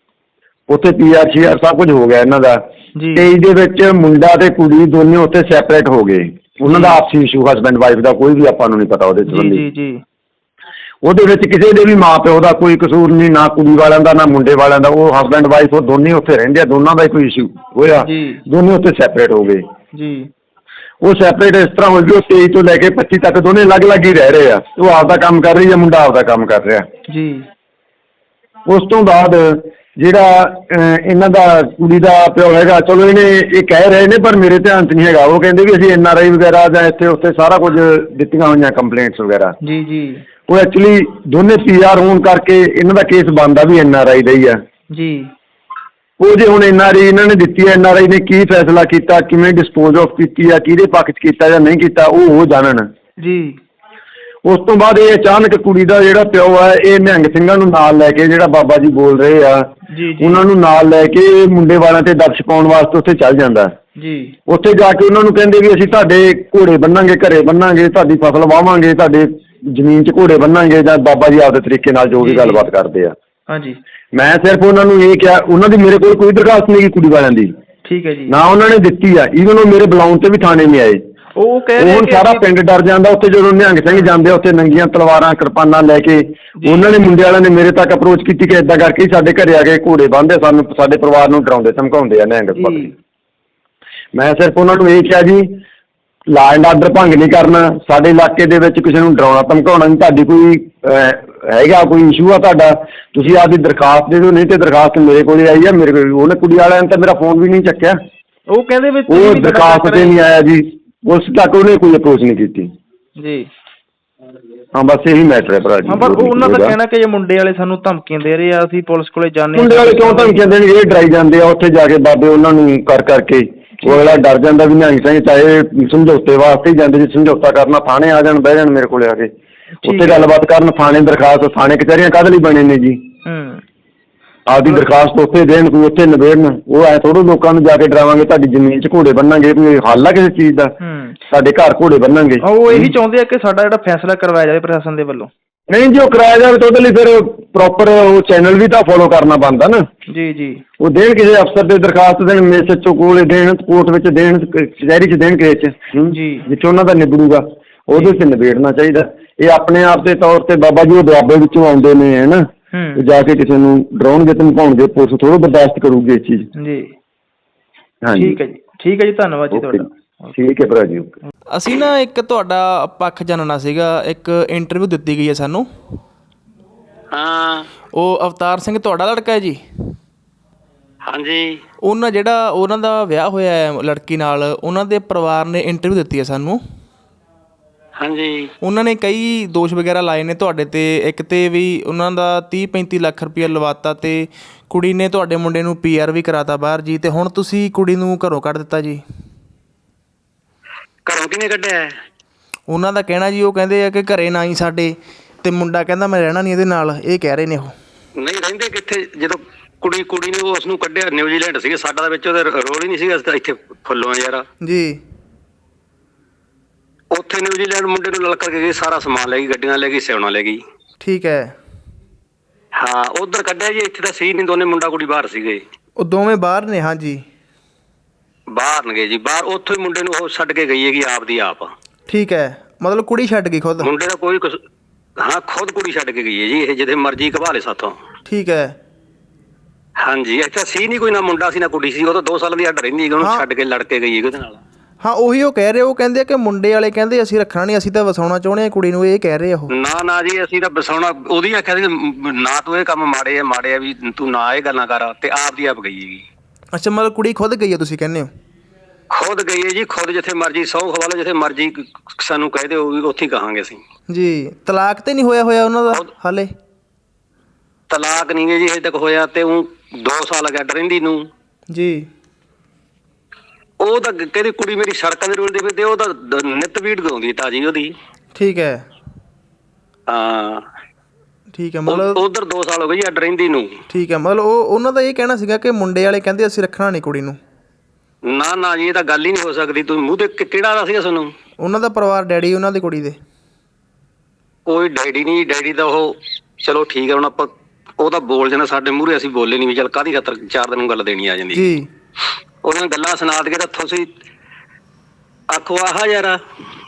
ਉੱਥੇ ਪੀਆਰ ਸ਼ੀਆਰ ਸਭ ਕੁਝ ਹੋ ਗਿਆ ਇਹਨਾਂ ਦਾ। ਜੀ। 23 ਦੇ ਵਿੱਚ ਮੁੰਡਾ ਤੇ ਕੁੜੀ ਦੋਨੇ ਉੱਥੇ ਸੈਪਰੇਟ ਹੋ ਗਏ। ਉਹਨਾਂ ਦਾ ਆਪਸੀ ਇਸ਼ੂ ਹਸਬੰਡ ਵਾਈਫ ਦਾ ਕੋਈ ਵੀ ਆਪਾਂ ਨੂੰ ਨਹੀਂ ਪਤਾ ਉਹਦੇ ਜੀ ਸੰਬੰਧੀ। ਜੀ ਜੀ। ਉਹਦੇ ਵਿੱਚ ਕਿਸੇ ਦੇ ਵੀ ਮਾਪਿਓ ਦਾ ਕੋਈ ਕਸੂਰ ਨਹੀਂ ਨਾ ਕੁੜੀ ਵਾਲਿਆਂ ਦਾ ਨਾ ਮੁੰਡੇ ਵਾਲਿਆਂ ਦਾ। ਉਹ ਹਸਬੰਡ ਵਾਈਫ ਉਹ ਦੋਨੇ ਉੱਥੇ ਰਹਿੰਦੇ ਆ ਦੋਨਾਂ ਦਾ ਹੀ ਕੋਈ ਇਸ਼ੂ ਹੋਇਆ। ਜੀ। ਦੋਨੇ ਉੱਥੇ ਸੈਪਰੇਟ ਹੋ ਗਏ। ਜੀ। ਉਹ ਸੈਪਰੇਟ ਇਸ ਤਰ੍ਹਾਂ ਹੋ ਗਈ ਉਹ 23 ਤੋਂ ਲੈ ਕੇ 25 ਤੱਕ ਦੋਨੇ ਅਲੱਗ-ਅਲੱਗ ਹੀ ਰਹਿ ਰਹੇ ਆ। ਉਹ ਆਪਦਾ ਕੰਮ ਕਰ ਰਹੀ ਹੈ ਮੁੰਡਾ ਆਪਦਾ ਕੰਮ ਕਰ ਰਿਹਾ। ਜੀ। ਉਸ ਤੋਂ ਬਾਅਦ ਜਿਹੜਾ ਇਹਨਾਂ ਦਾ ਕੁੜੀ ਦਾ ਪਿਓ ਹੈਗਾ ਚਲੋ ਇਹਨੇ ਇਹ ਕਹਿ ਰਹੇ ਨੇ ਪਰ ਮੇਰੇ ਧਿਆਨ 'ਚ ਨਹੀਂ ਹੈਗਾ। ਉਹ ਕਹਿੰਦੇ ਵੀ ਅਸੀਂ ਐਨ ਆਰ ਆਈ ਵਗੈਰਾ ਜਾਂ ਇੱਥੇ ਉੱਥੇ ਸਾਰਾ ਕੁਝ ਦਿੱਤੀਆਂ ਹੋਈਆਂ ਕੰਪਲੇਂਟਸ ਵਗੈਰਾ। ਜੀ ਜੀ। ਉਹ ਐਕਚੁਅਲੀ ਦੋਨੇ ਪੀ ਆਰ ਹੋਣ ਕਰਕੇ ਇਹਨਾਂ ਦਾ ਕੇਸ ਬਣਦਾ ਵੀ ਐਨ ਆਰ ਆਈ ਦਾ ਹੀ ਆ। ਜੀ। ਉਹ ਜੇ ਹੁਣ ਐਨ ਆਰ ਆਈ ਇਹਨਾਂ ਨੇ ਦਿੱਤੀ ਐਨ ਆਰ ਆਈ ਨੇ ਕੀ ਫੈਸਲਾ ਕੀਤਾ ਕਿਵੇਂ ਡਿਸਪੋਜ਼ ਆਫ ਕੀਤੀ ਆ ਕਿਹਦੇ ਪੱਖ 'ਚ ਕੀਤਾ ਜਾਂ ਨਹੀਂ ਕੀਤਾ ਉਹ ਉਹ ਜਾਣਨ। ਜੀ। ਉਸ ਤੋਂ ਬਾਅਦ ਇਹ ਅਚਾਨਕ ਕੁੜੀ ਦਾ ਜਿਹੜਾ ਪਿਓ ਹੈ ਇਹ ਨਿਹੰਗ ਸਿੰਘਾਂ ਨੂੰ ਨਾਲ ਲੈ ਕੇ ਜਿਹੜਾ ਬਾਬਾ ਜੀ ਬੋਲ ਰਹੇ ਆ ਜੀ ਜੀ। ਉਹਨਾਂ ਨੂੰ ਨਾਲ ਲੈ ਕੇ ਮੁੰਡੇ ਵਾਲਿਆਂ ਤੇ ਦਬਸ਼ ਪਾਉਣ ਵਾਸਤੇ ਉੱਥੇ ਚੱਲ ਜਾਂਦਾ। ਜੀ। ਉੱਥੇ ਜਾ ਕੇ ਉਹਨਾਂ ਨੂੰ ਕਹਿੰਦੇ ਵੀ ਅਸੀਂ ਤੁਹਾਡੇ ਘੋੜੇ ਬੰਨਾਂਗੇ ਘਰੇ ਬੰਨਾਂਗੇ ਤੁਹਾਡੀ ਫਸਲ ਵਾਵਾਂਗੇ ਤੁਹਾਡੇ ਜ਼ਮੀਨ 'ਚ ਘੋੜੇ ਬੰਨਾਂਗੇ ਜਾਂ ਬਾਬਾ ਜੀ ਆਪਦੇ ਤਰੀਕੇ ਨਾਲ ਜੋ ਜੀ, ਵੀ ਜੀ। ਗੱਲਬਾਤ ਕਰਦੇ ਆ। ਹਾਂਜੀ। ਮੈਂ ਸਿਰਫ ਉਹਨਾਂ ਨੂੰ ਇਹ ਕਿਹਾ ਉਹਨਾਂ ਦੀ ਮੇਰੇ ਕੋਲ ਕੋਈ ਦਰਖਾਸਤ ਨਹੀਂ ਗੀ ਕੁੜੀ ਵਾਲਿਆਂ ਦੀ। ਠੀਕ ਹੈ ਜੀ। ਨਾ ਉਹਨਾਂ ਨੇ ਦਿੱਤੀ ਆ ਈਵਨ ਉਹ ਮੇਰੇ ਬੁਲਾਉਣ ਤੇ ਵੀ ਥਾਣੇ ਨਹੀਂ ਆਏ। ਉਹ ਕਹਿ ਉਹ ਰਹੇ ਹੁਣ ਕਿ ਸਾਰਾ ਪਿੰਡ ਡਰ ਜਾਂਦਾ ਉੱਥੇ ਜਦੋਂ ਨਿਹੰਗ ਸਿੰਘ ਜਾਂਦੇ ਆ, ਉੱਥੇ ਨੰਗੀਆਂ ਤਲਵਾਰਾਂ ਕਿਰਪਾਨਾਂ ਲੈ ਕੇ। ਉਹਨਾਂ ਨੇ ਮੁੰਡੇ ਵਾਲਿਆਂ ਨੇ ਮੇਰੇ ਤੱਕ ਅਪਰੋਚ ਕੀਤੀ ਕਿ ਇਦਾਂ ਕਰਕੇ ਸਾਡੇ ਘਰੇ ਆ ਕੇ ਘੋੜੇ ਬੰਨ੍ਹਦੇ ਸਾਨੂੰ ਸਾਡੇ ਪਰਿਵਾਰ ਨੂੰ ਡਰਾਉਂਦੇ ਧਮਕਾਉਂਦੇ ਆ ਨਿਹੰਗ ਪੱਖੀ ਮੈਂ ਸਿਰਫ ਉਹਨਾਂ ਨੂੰ ਇਹ ਕਿਹਾ ਜੀ ਲਾ ਐਂਡ ਆਰਡਰ ਭੰਗ ਨਹੀਂ ਕਰਨਾ ਸਾਡੇ ਇਲਾਕੇ ਦੇ ਵਿੱਚ ਕਿਸੇ ਨੂੰ ਡਰਾਉਣਾ ਧਮਕਾਉਣਾ ਨਹੀਂ ਤੁਹਾਡੀ ਕੋਈ ਹੈਗਾ ਕੋਈ ਇਸ਼ੂ ਆ ਤੁਹਾਡਾ ਤੁਸੀਂ ਆਪਦੀ ਦਰਖਾਸਤ ਦੇ ਦਿਓ ਨਹੀਂ ਤੇ ਦਰਖਾਸਤ ਮੇਰੇ ਕੋਲੇ ਆਈ ਆ ਮੇਰੇ ਕੋਲ ਉਹਨੇ ਕੁੜੀ ਵਾਲਿਆਂ ਨੇ ਤਾਂ ਮੇਰਾ ਫੋਨ ਵੀ ਨਹੀਂ ਚੱਕਿਆ। ਉਹ ਕਹਿੰਦੇ ਵੀ ਉਹ ਦਰਖਾਸਤ ਤੇ ਨਹੀਂ ਆਇਆ ਜੀ। ਉਸ ਤੱਕ ਉਹਨੇ ਕੋਈ ਅਪਰੋਚ ਨਹੀਂ ਕੀਤੀ। ਜੀ। ਹਾਂ ਬਸ ਇਹੀ ਮੈਟਰ ਹੈ ਭਰਾ ਜੀ ਹਾਂ ਪਰ ਉਹਨਾਂ ਦਾ ਕਹਿਣਾ ਕਿ ਇਹ ਮੁੰਡੇ ਵਾਲੇ ਸਾਨੂੰ ਧਮਕੀਆਂ ਦੇ ਰਹੇ ਆ ਅਸੀਂ ਪੁਲਿਸ ਕੋਲੇ ਜਾਂਦੇ ਮੁੰਡੇ ਵਾਲੇ ਕਿਉਂ ਧਮਕੀਆਂ ਦੇਣਗੇ? ਇਹ ਡਰਾਈ ਜਾਂਦੇ ਆ ਉੱਥੇ ਜਾ ਕੇ ਬਾਬੇ ਉਹਨਾਂ ਨੂੰ ਕਰ ਕਰਕੇ। ਉਹ ਅਗਲਾ ਡਰ ਜਾਂਦਾ ਵੀ ਨਿਹੰਗ ਸਿੰਘ ਤਾਂ ਇਹ ਸਮਝੌਤੇ ਵਾਸਤੇ ਹੀ ਜਾਂਦੇ ਜੇ ਸਮਝੌਤਾ ਕਰਨਾ ਥਾਣੇ ਆ ਜਾਣ ਬਹਿ ਜਾਣ ਮੇਰੇ ਕੋਲੇ ਆ ਕੇ। ਉੱਥੇ ਗੱਲਬਾਤ ਕਰਨ ਥਾਣੇ ਦਰਖਾਸਤ ਥਾਣੇ ਕਚਹਿਰੀਆਂ ਕਾਹਦੇ ਲਈ ਬਣੇ ਨੇ ਜੀ? ਹੂੰ। ਆਪਦੀ ਦਰਖਾਸਤ ਉੱਥੇ ਦੇਣ ਕੋਈ ਉੱਥੇ ਨਿਬੇੜਨ ਉਹ ਐ ਥੋੜੋ ਲੋਕਾਂ ਨੂੰ ਜਾ ਕੇ ਡਰਾਵਾਂਗੇ ਤੁਹਾਡੀ ਜ਼ਮੀਨ 'ਚ ਘੋੜੇ ਬੰਨਾਂਗੇ ਕੋਈ ਹੱਲ ਆ ਕਿਸੇ ਚੀਜ਼ ਦਾ? ਹੂੰ। ਸਾਡੇ ਘਰ ਘੋੜੇ ਬੰਨਾਂਗੇ ਉਹ ਇਹੀ ਚਾਹੁੰਦੇ ਆ ਕਿ ਸਾਡਾ ਜਿਹੜਾ ਫੈਸਲਾ ਕਰਵਾਇਆ ਜਾਵੇ ਪ੍ਰਸ਼ਾਸਨ ਦੇ ਵੱਲੋਂ। ਨਹੀਂ ਜੀ ਉਹ ਕਰਾਇਆ ਜਾਵੇ ਤਾਂ ਉਹਦੇ ਲਈ ਫਿਰ ਪ੍ਰੋਪਰ ਉਹ ਚੈਨਲ ਵੀ ਤਾਂ ਫੋਲੋ ਕਰਨਾ ਬਣਦਾ ਨਾ। ਜੀ ਜੀ। ਉਹ ਦੇਣ ਕਿਸੇ ਅਫਸਰ ਦੇ ਦਰਖਾਸਤ ਦੇਣ ਮੇਸਚੋ ਕੋਲੇ ਦੇਣ ਕੋਰਟ ਵਿੱਚ ਦੇਣ ਕਚਹਿਰੀ 'ਚ ਦੇਣ ਕਿਸੇ 'ਚ ਹੂੰ। ਜੀ। ਜਿੱਥੇ ਉਹਨਾਂ ਦਾ ਨਿਬੜੂਗਾ ਉਹਦੇ 'ਚ ਨਿਬੇੜਨਾ ਚਾਹੀਦਾ। ਇਹ ਆਪਣੇ ਆਪ ਦੇ ਤੌਰ ਤੇ ਬਾਬਾ ਜੀ ਉਹ ਦੁਆਬੇ ਵਿੱਚੋਂ ਆਉਂਦੇ ਨੇ ਹੈ ਹੂੰ ਤੇ ਜਾ ਕੇ ਕਿਸੇ ਨੂੰ ਡਰਾਉਣਗੇ ਧਮਕਾਉਣਗੇ ਪੁਲਿਸ ਥੋੜ੍ਹਾ ਬਰਦਾਸ਼ਤ ਕਰੂਗੀ ਇਹ ਚੀਜ਼। ਜੀ। ਹਾਂਜੀ। ਠੀਕ ਹੈ ਜੀ। ਠੀਕ ਹੈ ਜੀ ਧੰਨਵਾਦ ਜੀ। ਤੁਹਾਡਾ। ਠੀਕ ਹੈ ਭਰਾ ਜੀ ਅਸੀਂ ਨਾ ਇੱਕ ਤੁਹਾਡਾ ਪੱਖ ਜਾਣਨਾ ਸੀਗਾ ਇੱਕ ਇੰਟਰਵਿਊ ਦਿੱਤੀ ਗਈ ਹੈ ਸਾਨੂੰ। ਹਾਂ। ਉਹ ਅਵਤਾਰ ਸਿੰਘ ਤੁਹਾਡਾ ਲੜਕਾ ਹੈ ਜੀ? ਹਾਂਜੀ। ਉਹਨਾਂ ਜਿਹੜਾ ਉਹਨਾਂ ਦਾ ਵਿਆਹ ਹੋਇਆ ਹੈ ਲੜਕੀ ਨਾਲ ਉਹਨਾਂ ਦੇ ਪਰਿਵਾਰ ਨੇ ਇੰਟਰਵਿਊ ਦਿੱਤੀ ਹੈ ਸਾਨੂੰ। ਹਾਂਜੀ। ਉਹਨਾਂ ਨੇ ਕਈ ਦੋਸ਼ ਵਗੈਰਾ ਲਾਏ ਨੇ ਤੁਹਾਡੇ ਤੇ। ਇੱਕ ਤੇ ਵੀ ਉਹਨਾਂ ਦਾ 30 35 ਲੱਖ ਰੁਪਏ ਲਵਾਤਾ ਤੇ ਕੁੜੀ ਨੇ ਤੁਹਾਡੇ ਮੁੰਡੇ ਨੂੰ ਪੀਆਰ ਵੀ ਕਰਾਤਾ ਬਾਹਰ ਜੀ। ਤੇ ਹੁਣ ਤੁਸੀਂ ਕੁੜੀ ਨੂੰ ਘਰੋਂ ਕੱਢ ਦਿੱਤਾ ਜੀ। ਘਰੋਂ ਕਿਨੇ ਕੱਢਿਆ? ਹੈ? ਉਹਨਾਂ ਦਾ ਕਹਿਣਾ ਜੀ ਉਹ ਕਹਿੰਦੇ ਆ ਕਿ ਘਰੇ ਨਾ ਹੀ ਸਾਡੇ। ਤੇ ਮੁੰਡਾ ਕਹਿੰਦਾ ਮੈਂ ਰਹਿਣਾ ਨਹੀਂ ਇਹਦੇ ਨਾਲ। ਇਹ ਕਹਿ ਰਹੇ ਨੇ ਉਹ। ਨਹੀਂ ਰਹਿੰਦੇ ਕਿੱਥੇ? ਜਦੋਂ ਕੁੜੀ ਕੁੜੀ ਨੇ ਉਸ ਨੂੰ ਕੱਢਿਆ ਨਿਊਜ਼ੀਲੈਂਡ ਸੀਗੇ ਸਾਡਾ ਦੇ ਵਿੱਚ ਉਹਦਾ ਰੋਲ ਹੀ ਨਹੀਂ ਸੀਗਾ ਅਸੀਂ ਤਾਂ ਇੱਥੇ ਫੁੱਲੋਂ ਯਾਰ। ਜੀ। ਉੱਥੇ ਨਿਊਜ਼ੀਲੈਂਡ ਮੁੰਡੇ ਨੂੰ ਲਲਕਰ ਕੇ ਗਈ ਸਾਰਾ ਸਮਾਨ ਲੈ ਗਈ ਗੱਡੀਆਂ ਲੈ ਗਈ ਸਿਉਣਾ ਲੈ ਗਈ। ਠੀਕ ਹੈ। ਹਾਂ ਉਧਰ ਕੱਢਿਆ ਜੀ ਇੱਥੇ ਤਾਂ ਸੀ ਨਹੀਂ ਦੋਨੇ ਮੁੰਡਾ ਕੁੜੀ ਬਾਹਰ ਸੀਗੇ। ਉਹ ਦੋਵੇਂ ਬਾਹਰ ਨੇ ਹਾਂਜੀ। ਬਾਹਰ ਨਗੇ ਜੀ ਬਾਹਰ ਉੱਥੋਂ ਹੀ ਮੁੰਡੇ ਨੂੰ ਉਹ ਛੱਡ ਕੇ ਗਈ ਹੈਗੀ ਆਪ ਦੀ ਆਪ। ਠੀਕ ਹੈ ਮਤਲਬ ਕੁੜੀ ਛੱਡ ਗਈ ਖੁਦ? ਮੁੰਡੇ ਦਾ ਕੋਈ ਕੁਛ ਹਾਂ ਖੁਦ ਕੁੜੀ ਛੱਡ ਕੇ ਗਈ ਹੈ ਜੀ ਇਹ ਜਿੱਥੇ ਮਰਜ਼ੀ ਘਵਾਲੇ ਸਾਥੋਂ। ਠੀਕ ਹੈ। ਹਾਂਜੀ ਇੱਥੇ ਸੀ ਨਹੀਂ ਕੋਈ ਨਾ ਮੁੰਡਾ ਸੀ ਨਾ ਕੁੜੀ ਸੀ ਉਹ ਤਾਂ 2 ਸਾਲਾਂ ਦੀ ਅੱਡ ਰਹਿੰਦੀ ਹੈਗੀ ਉਹਨੂੰ ਹਾਂ। ਛੱਡ ਕੇ ਲੜ ਕੇ ਗਈ ਹੈਗੀ ਉਹਦੇ ਨਾਲ। ਹਾਂ ਉਹੀ ਉਹ ਕਹਿ ਰਹੇ ਉਹ ਕਹਿੰਦੇ ਕਿ ਮੁੰਡੇ ਵਾਲੇ ਕਹਿੰਦੇ ਅਸੀਂ ਰੱਖਣਾ ਨਹੀਂ ਅਸੀਂ ਤਾਂ ਵਸਾਉਣਾ ਚਾਹੁੰਦੇ ਆ ਕੁੜੀ ਨੂੰ ਇਹ ਕਹਿ ਰਹੇ ਆ ਉਹ। ਨਾ ਨਾ ਜੀ ਅਸੀਂ ਤਾਂ ਬਸਾਉਣਾ ਉਹਦੀ ਆਖਿਆ ਸੀ ਨਾ ਤੂੰ ਇਹ ਕੰਮ ਮਾੜੇ ਆ ਮਾੜੇ ਆ ਵੀ ਤੂੰ ਨਾ ਇਹ ਗੱਲਾਂ ਕਰ ਤੇ ਆਪ ਦੀ ਆਪ ਗਈ ਹੈਗੀ। ਅੱਛਾ ਮਤਲਬ ਕੁੜੀ ਖੁਦ ਗਈ ਆ ਤੁਸੀਂ ਕਹਿੰਦੇ ਹੋ? ਖੁਦ ਗਈ ਹੈ ਜੀ ਖੁਦ ਜਿੱਥੇ ਮਰਜ਼ੀ ਸੌ ਖਵਾਲੋ ਜਿੱਥੇ ਮਰਜ਼ੀ ਸਾਨੂੰ ਕਹਿ ਦਿਓ ਉੱਥੇ ਹੀ ਕਹਾਂਗੇ ਅਸੀਂ। ਜੀ ਤਲਾਕ ਤੇ ਨਹੀਂ ਹੋਇਆ ਹੋਇਆ ਉਹਨਾਂ ਦਾ ਹਾਲੇ? ਤਲਾਕ ਨਹੀਂ ਜੀ ਹਜੇ ਤੱਕ ਹੋਇਆ ਤੇ ਉਹ 2 ਸਾਲ ਗੱਡ ਰਹਿੰਦੀ ਨੂੰ। ਜੀ। ਉਹ ਤਾਂ ਕਹਿੰਦੀ ਕੁੜੀ ਮੇਰੀ ਸੜਕਾਂ ਦੇ ਰੋਡ ਦੇ ਵਿੱਚ ਤੇ ਉਹ ਤਾਂ ਦ- ਨਿੱਤ ਵੀਡ ਗਾਉਂਦੀ ਤਾਜੀ ਉਹਦੀ। ਠੀਕ ਹੈ। ਹਾਂ। ਠੀਕ ਹੈ ਮਤਲਬ ਉਧਰ 2 ਸਾਲ ਹੋ ਗਏ ਜੀ ਅੱਡ ਰਹਿੰਦੀ ਨੂੰ। ਠੀਕ ਹੈ ਮਤਲਬ ਉਹ ਉਹਨਾਂ ਦਾ ਇਹ ਕਹਿਣਾ ਸੀਗਾ ਕਿ ਮੁੰਡੇ ਵਾਲੇ ਕਹਿੰਦੇ ਅਸੀਂ ਰੱਖਣਾ ਨਹੀਂ ਕੁੜੀ ਨੂੰ। ਨਾ ਨਾ ਜੀ ਇਹ ਤਾਂ ਗੱਲ ਹੀ ਨਹੀਂ ਹੋ ਸਕਦੀ। ਤੂੰ ਮੂੰਹ ਤੇ ਕਿ- ਕਿਹੜਾ ਦਾ ਸੀਗਾ ਤੁਹਾਨੂੰ ਉਹਨਾਂ ਦਾ ਪਰਿਵਾਰ ਡੈਡੀ ਉਹਨਾਂ ਦੀ ਕੁੜੀ ਦੇ। ਕੋਈ ਡੈਡੀ ਨਹੀਂ ਡੈਡੀ ਦਾ ਉਹ ਚਲੋ ਠੀਕ ਹੈ ਹੁਣ ਆਪਾਂ ਉਹ ਤਾਂ ਬੋਲ ਜਾਣਾ ਸਾਡੇ ਮੂਹਰੇ ਅਸੀਂ ਬੋਲੇ ਨਹੀਂ ਵੀ ਚੱਲ ਕਾਦੀ ਖਾਤਰ ਚਾਰ ਦਿਨ ਨੂੰ ਗੱਲ ਦੇਣੀ ਆ ਜਾਂਦੀ। ਜੀ। ਉਹਨਾਂ ਗੱਲਾਂ ਸੁਣਾ ਕੇ ਤਾਂ ਤੁਸੀਂ ਆਖੋ ਆਹ ਯਾਰ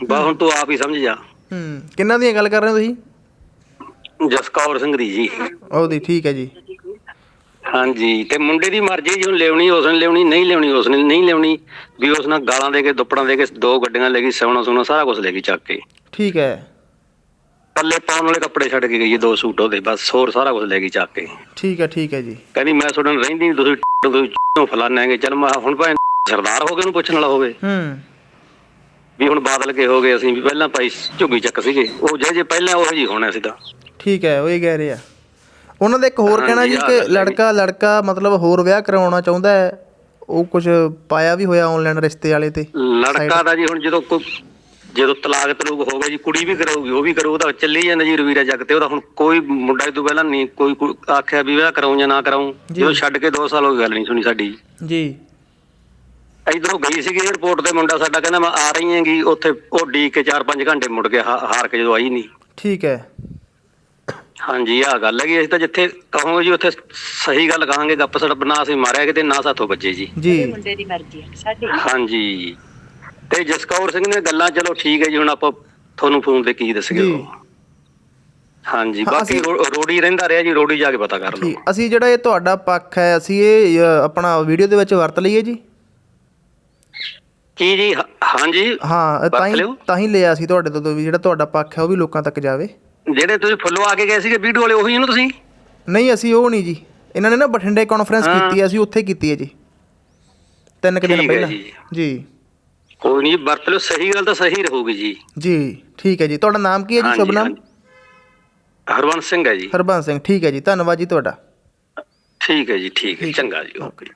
ਬਾ ਹੁਣ ਤੂੰ ਆਪ ਹੀ ਸਮਝ ਜਾ। ਹੂੰ ਕਿੰਨਾਂ ਦੀਆਂ ਗੱਲ ਕਰ ਰਹੇ ਹੋ ਤੁਸੀਂ? ਜਸਕੌਰ ਸਿੰਘ ਦੀ ਜੀ। ਉਹਦੀ ਠੀਕ ਹੈ ਜੀ। ਹਾਂਜੀ ਤੇ ਮੁੰਡੇ ਦੀ ਮਰਜ਼ੀ ਜੀ ਹੁਣ ਲਿਆਉਣੀ ਉਸ ਨੇ ਲਿਆਉਣੀ ਨਹੀਂ ਲਿਆਉਣੀ ਉਸ ਨੇ ਨਹੀਂ ਲਿਆਉਣੀ ਵੀ ਉਸ ਨਾਲ ਗਾਲਾਂ ਦੇ ਕੇ ਦੁੱਪੜਾਂ ਦੇ ਕੇ ਦੋ ਗੱਡੀਆਂ ਲੈ ਗਈ ਸੋਨਾ ਸੋਨਾ ਸਾਰਾ ਕੁਝ ਲੈ ਗਈ ਚੱਕ ਕੇ। ਠੀਕ ਹੈ। ਪੱਲੇ ਪਾਉਣ ਵਾਲੇ ਕੱਪੜੇ ਛੱਡ ਕੇ ਗਈ ਦੋ ਸੂਟ ਉਹਦੇ ਬਸ ਹੋਰ ਸਾਰਾ ਕੁਝ ਲੈ ਗਈ ਚੱਕ ਕੇ। ਠੀਕ ਹੈ ਠੀਕ ਹੈ ਜੀ। ਕਹਿੰਦੀ ਮੈਂ ਤੁਹਾਡੇ ਨਾਲ ਰਹਿੰਦੀ ਨਹੀਂ ਤੁਸੀਂ ਤੁਸੀਂ ਫਲਾਣਾਂਗੇ ਚਲ ਮੈਂ ਹੁਣ ਭਾਵੇਂ ਸਰਦਾਰ ਹੋ ਕੇ ਉਹਨੂੰ ਪੁੱਛਣ ਵਾਲਾ ਹੋਵੇ। ਹੂੰ। ਵੀ ਹੁਣ ਬਾਦਲ ਕੇ ਹੋ ਗਏ ਅਸੀਂ ਵੀ ਪਹਿਲਾਂ ਭਾਈ ਝੁੱਗੀ ਚੱਕ ਸੀਗੇ ਉਹ ਜੇ ਜੇ ਪਹਿਲਾਂ ਉਹ ਜੀ ਹੋਣਾ ਸੀ ਤਾਂ ਠੀਕ ਹੈ ਉਹ ਇਹ ਕਹਿ ਰਹੇ ਆ। ਉਹਨਾਂ ਦਾ ਇੱਕ ਹੋਰ ਕਹਿਣਾ ਜੀ ਕਿ। ਲੜਕਾ ਲੜਕਾ ਮਤਲਬ ਹੋਰ ਵਿਆਹ ਕਰਾਉਣਾ ਚਾਹੁੰਦਾ ਹੈ ਉਹ ਕੁਝ ਪਾਇਆ ਵੀ ਹੋਇਆ ਆਨਲਾਈਨ ਰਿਸ਼ਤੇ ਵਾਲੇ ਤੇ ਲੜਕਾ ਦਾ ਜੀ ਹੁਣ ਜਦੋਂ ਕੋਈ ਜਦੋਂ ਤਲਾਕ ਤਲੂਕ ਹੋ ਗਿਆ ਜੀ ਕੁੜੀ ਵੀ ਕਰੂਗੀ ਉਹ ਵੀ ਕਰੂ ਉਹਦਾ ਚੱਲੀ ਜਾਂਦਾ ਜੀ ਰਵੀਰਾ ਜੱਗ ਤੇ ਉਹਦਾ ਹੁਣ ਕੋਈ ਮੁੰਡਾ ਇਹ ਤੋਂ ਪਹਿਲਾਂ ਨਹੀਂ ਕੋਈ ਆਖਿਆ ਵੀ ਵਿਆਹ ਕਰਾਉਂ ਜਾਂ ਨਾ ਕਰਾਉਂ ਜਦੋਂ ਛੱਡ ਕੇ 2 ਸਾਲ ਹੋ ਗਏ ਗੱਲ ਨਹੀਂ ਸੁਣੀ ਸਾਡੀ ਜੀ। ਇਧਰੋਂ ਗਈ ਸੀਗੀ 에어ਪੋਰਟ ਤੇ ਮੁੰਡਾ ਸਾਡਾ ਕਹਿੰਦਾ ਮੈਂ ਆ ਰਹੀ ਹੈਗੀ ਉੱਥੇ ਉਹ ਡੀਕ ਕੇ 4-5 ਘੰਟੇ ਮੁੜ ਗਿਆ ਹਾਰ ਕੇ ਜਦੋਂ ਆਈ ਨਹੀਂ। ਠੀਕ ਹੈ। ਹਾਂਜੀ ਆਹ ਗੱਲ ਹੈਗੀ ਅਸੀਂ ਤਾਂ ਜਿੱਥੇ ਕਹੋਗੇ ਜੀ ਉੱਥੇ ਸਹੀ ਗੱਲ ਕਹਾਂਗੇ ਗੱਪ ਸੜਪ ਨਾ ਅਸੀਂ ਮਾਰਿਆ ਕਿਤੇ ਨਾ ਸਾਥੋਂ ਬੱਜੇ ਜੀ। ਜੀ। ਮੁੰਡੇ ਦੀ ਮਰਜ਼ੀ ਹੈ ਸਾਡੀ। ਹਾਂਜੀ। ਤੇ ਜਸਕੌਰ ਸਿੰਘ ਨੇ ਗੱਲਾਂ ਚਲੋ ਠੀਕ ਹੈ ਜੀ ਹੁਣ ਆਪਾਂ ਤੁਹਾਨੂੰ ਫੋਨ ਤੇ ਕੀ ਦੱਸਗੇ ਜੀ। ਹਾਂਜੀ ਬਾਕੀ ਰੋ- ਰੋੜੀ ਰਹਿੰਦਾ ਰਿਹਾ ਜੀ ਰੋੜੀ ਜਾ ਕੇ ਪਤਾ ਕਰ ਲਓ। ਠੀਕ ਅਸੀਂ ਜਿਹੜਾ ਇਹ ਤੁਹਾਡਾ ਪੱਖ ਹੈ ਅਸੀਂ ਇਹ ਅ, ਆਪਣਾ ਵੀਡੀਓ ਦੇ ਵਿੱਚ ਵਰਤ ਲਈਏ ਜੀ? ਕੀ ਜੀ? ਹ- ਹਾਂਜੀ। ਹਾਂ ਤਾਂ ਵਰਤ ਹੀ ਲਿਓ। ਤਾਂ ਹੀ ਲਿਆ ਸੀ ਤੁਹਾਡੇ ਤੋਂ ਵੀ ਜਿਹੜਾ ਤੁਹਾਡਾ ਪੱਖ ਹੈ ਉਹ ਵੀ ਲੋਕਾਂ ਤੱਕ ਜਾਵੇ। ਜਿਹੜੇ ਤੁਸੀਂ ਫੁੱਲੋਂ ਆ ਕੇ ਗਏ ਸੀਗੇ ਵੀਡੀਓ ਵਾਲੇ ਉਹੀ ਨੂੰ ਤੁਸੀਂ? ਨਹੀਂ ਅਸੀਂ ਉਹ ਨਹੀਂ ਜੀ। ਇਹਨਾਂ ਨੇ ਨਾ ਬਠਿੰਡੇ ਕਾਨਫਰੰਸ। ਕੀਤੀ ਹੈ ਅਸੀਂ ਉੱਥੇ ਕੀਤੀ ਹੈ ਜੀ। ਤਿੰਨ ਕੁ ਦਿਨ ਠੀਕ ਹੈ ਪਹਿਲਾਂ। ਜੀ। ਜੀ। ਕੋਈ ਨਹੀਂ ਵਰਤ ਲਿਓ ਸਹੀ ਗੱਲ ਤਾਂ ਸਹੀ ਰਹੂਗੀ ਜੀ। ਜੀ ਠੀਕ ਹੈ ਜੀ। ਤੁਹਾਡਾ ਨਾਮ ਕੀ ਹੈ ਜੀ ਹਾਂਜੀ, ਸ਼ੁਭ ਨਾਮ? ਹਾਂਜੀ। ਹਰਵੰਸ ਸਿੰਘ ਹੈ ਜੀ। ਹਰਬੰਸ ਸਿੰਘ ਠੀਕ ਹੈ ਜੀ। ਧੰਨਵਾਦ ਜੀ ਤੁਹਾਡਾ। ਠੀਕ ਹੈ ਜੀ ਠੀਕ ਹੈ। ਚੰਗਾ ਜੀ ਓਕੇ।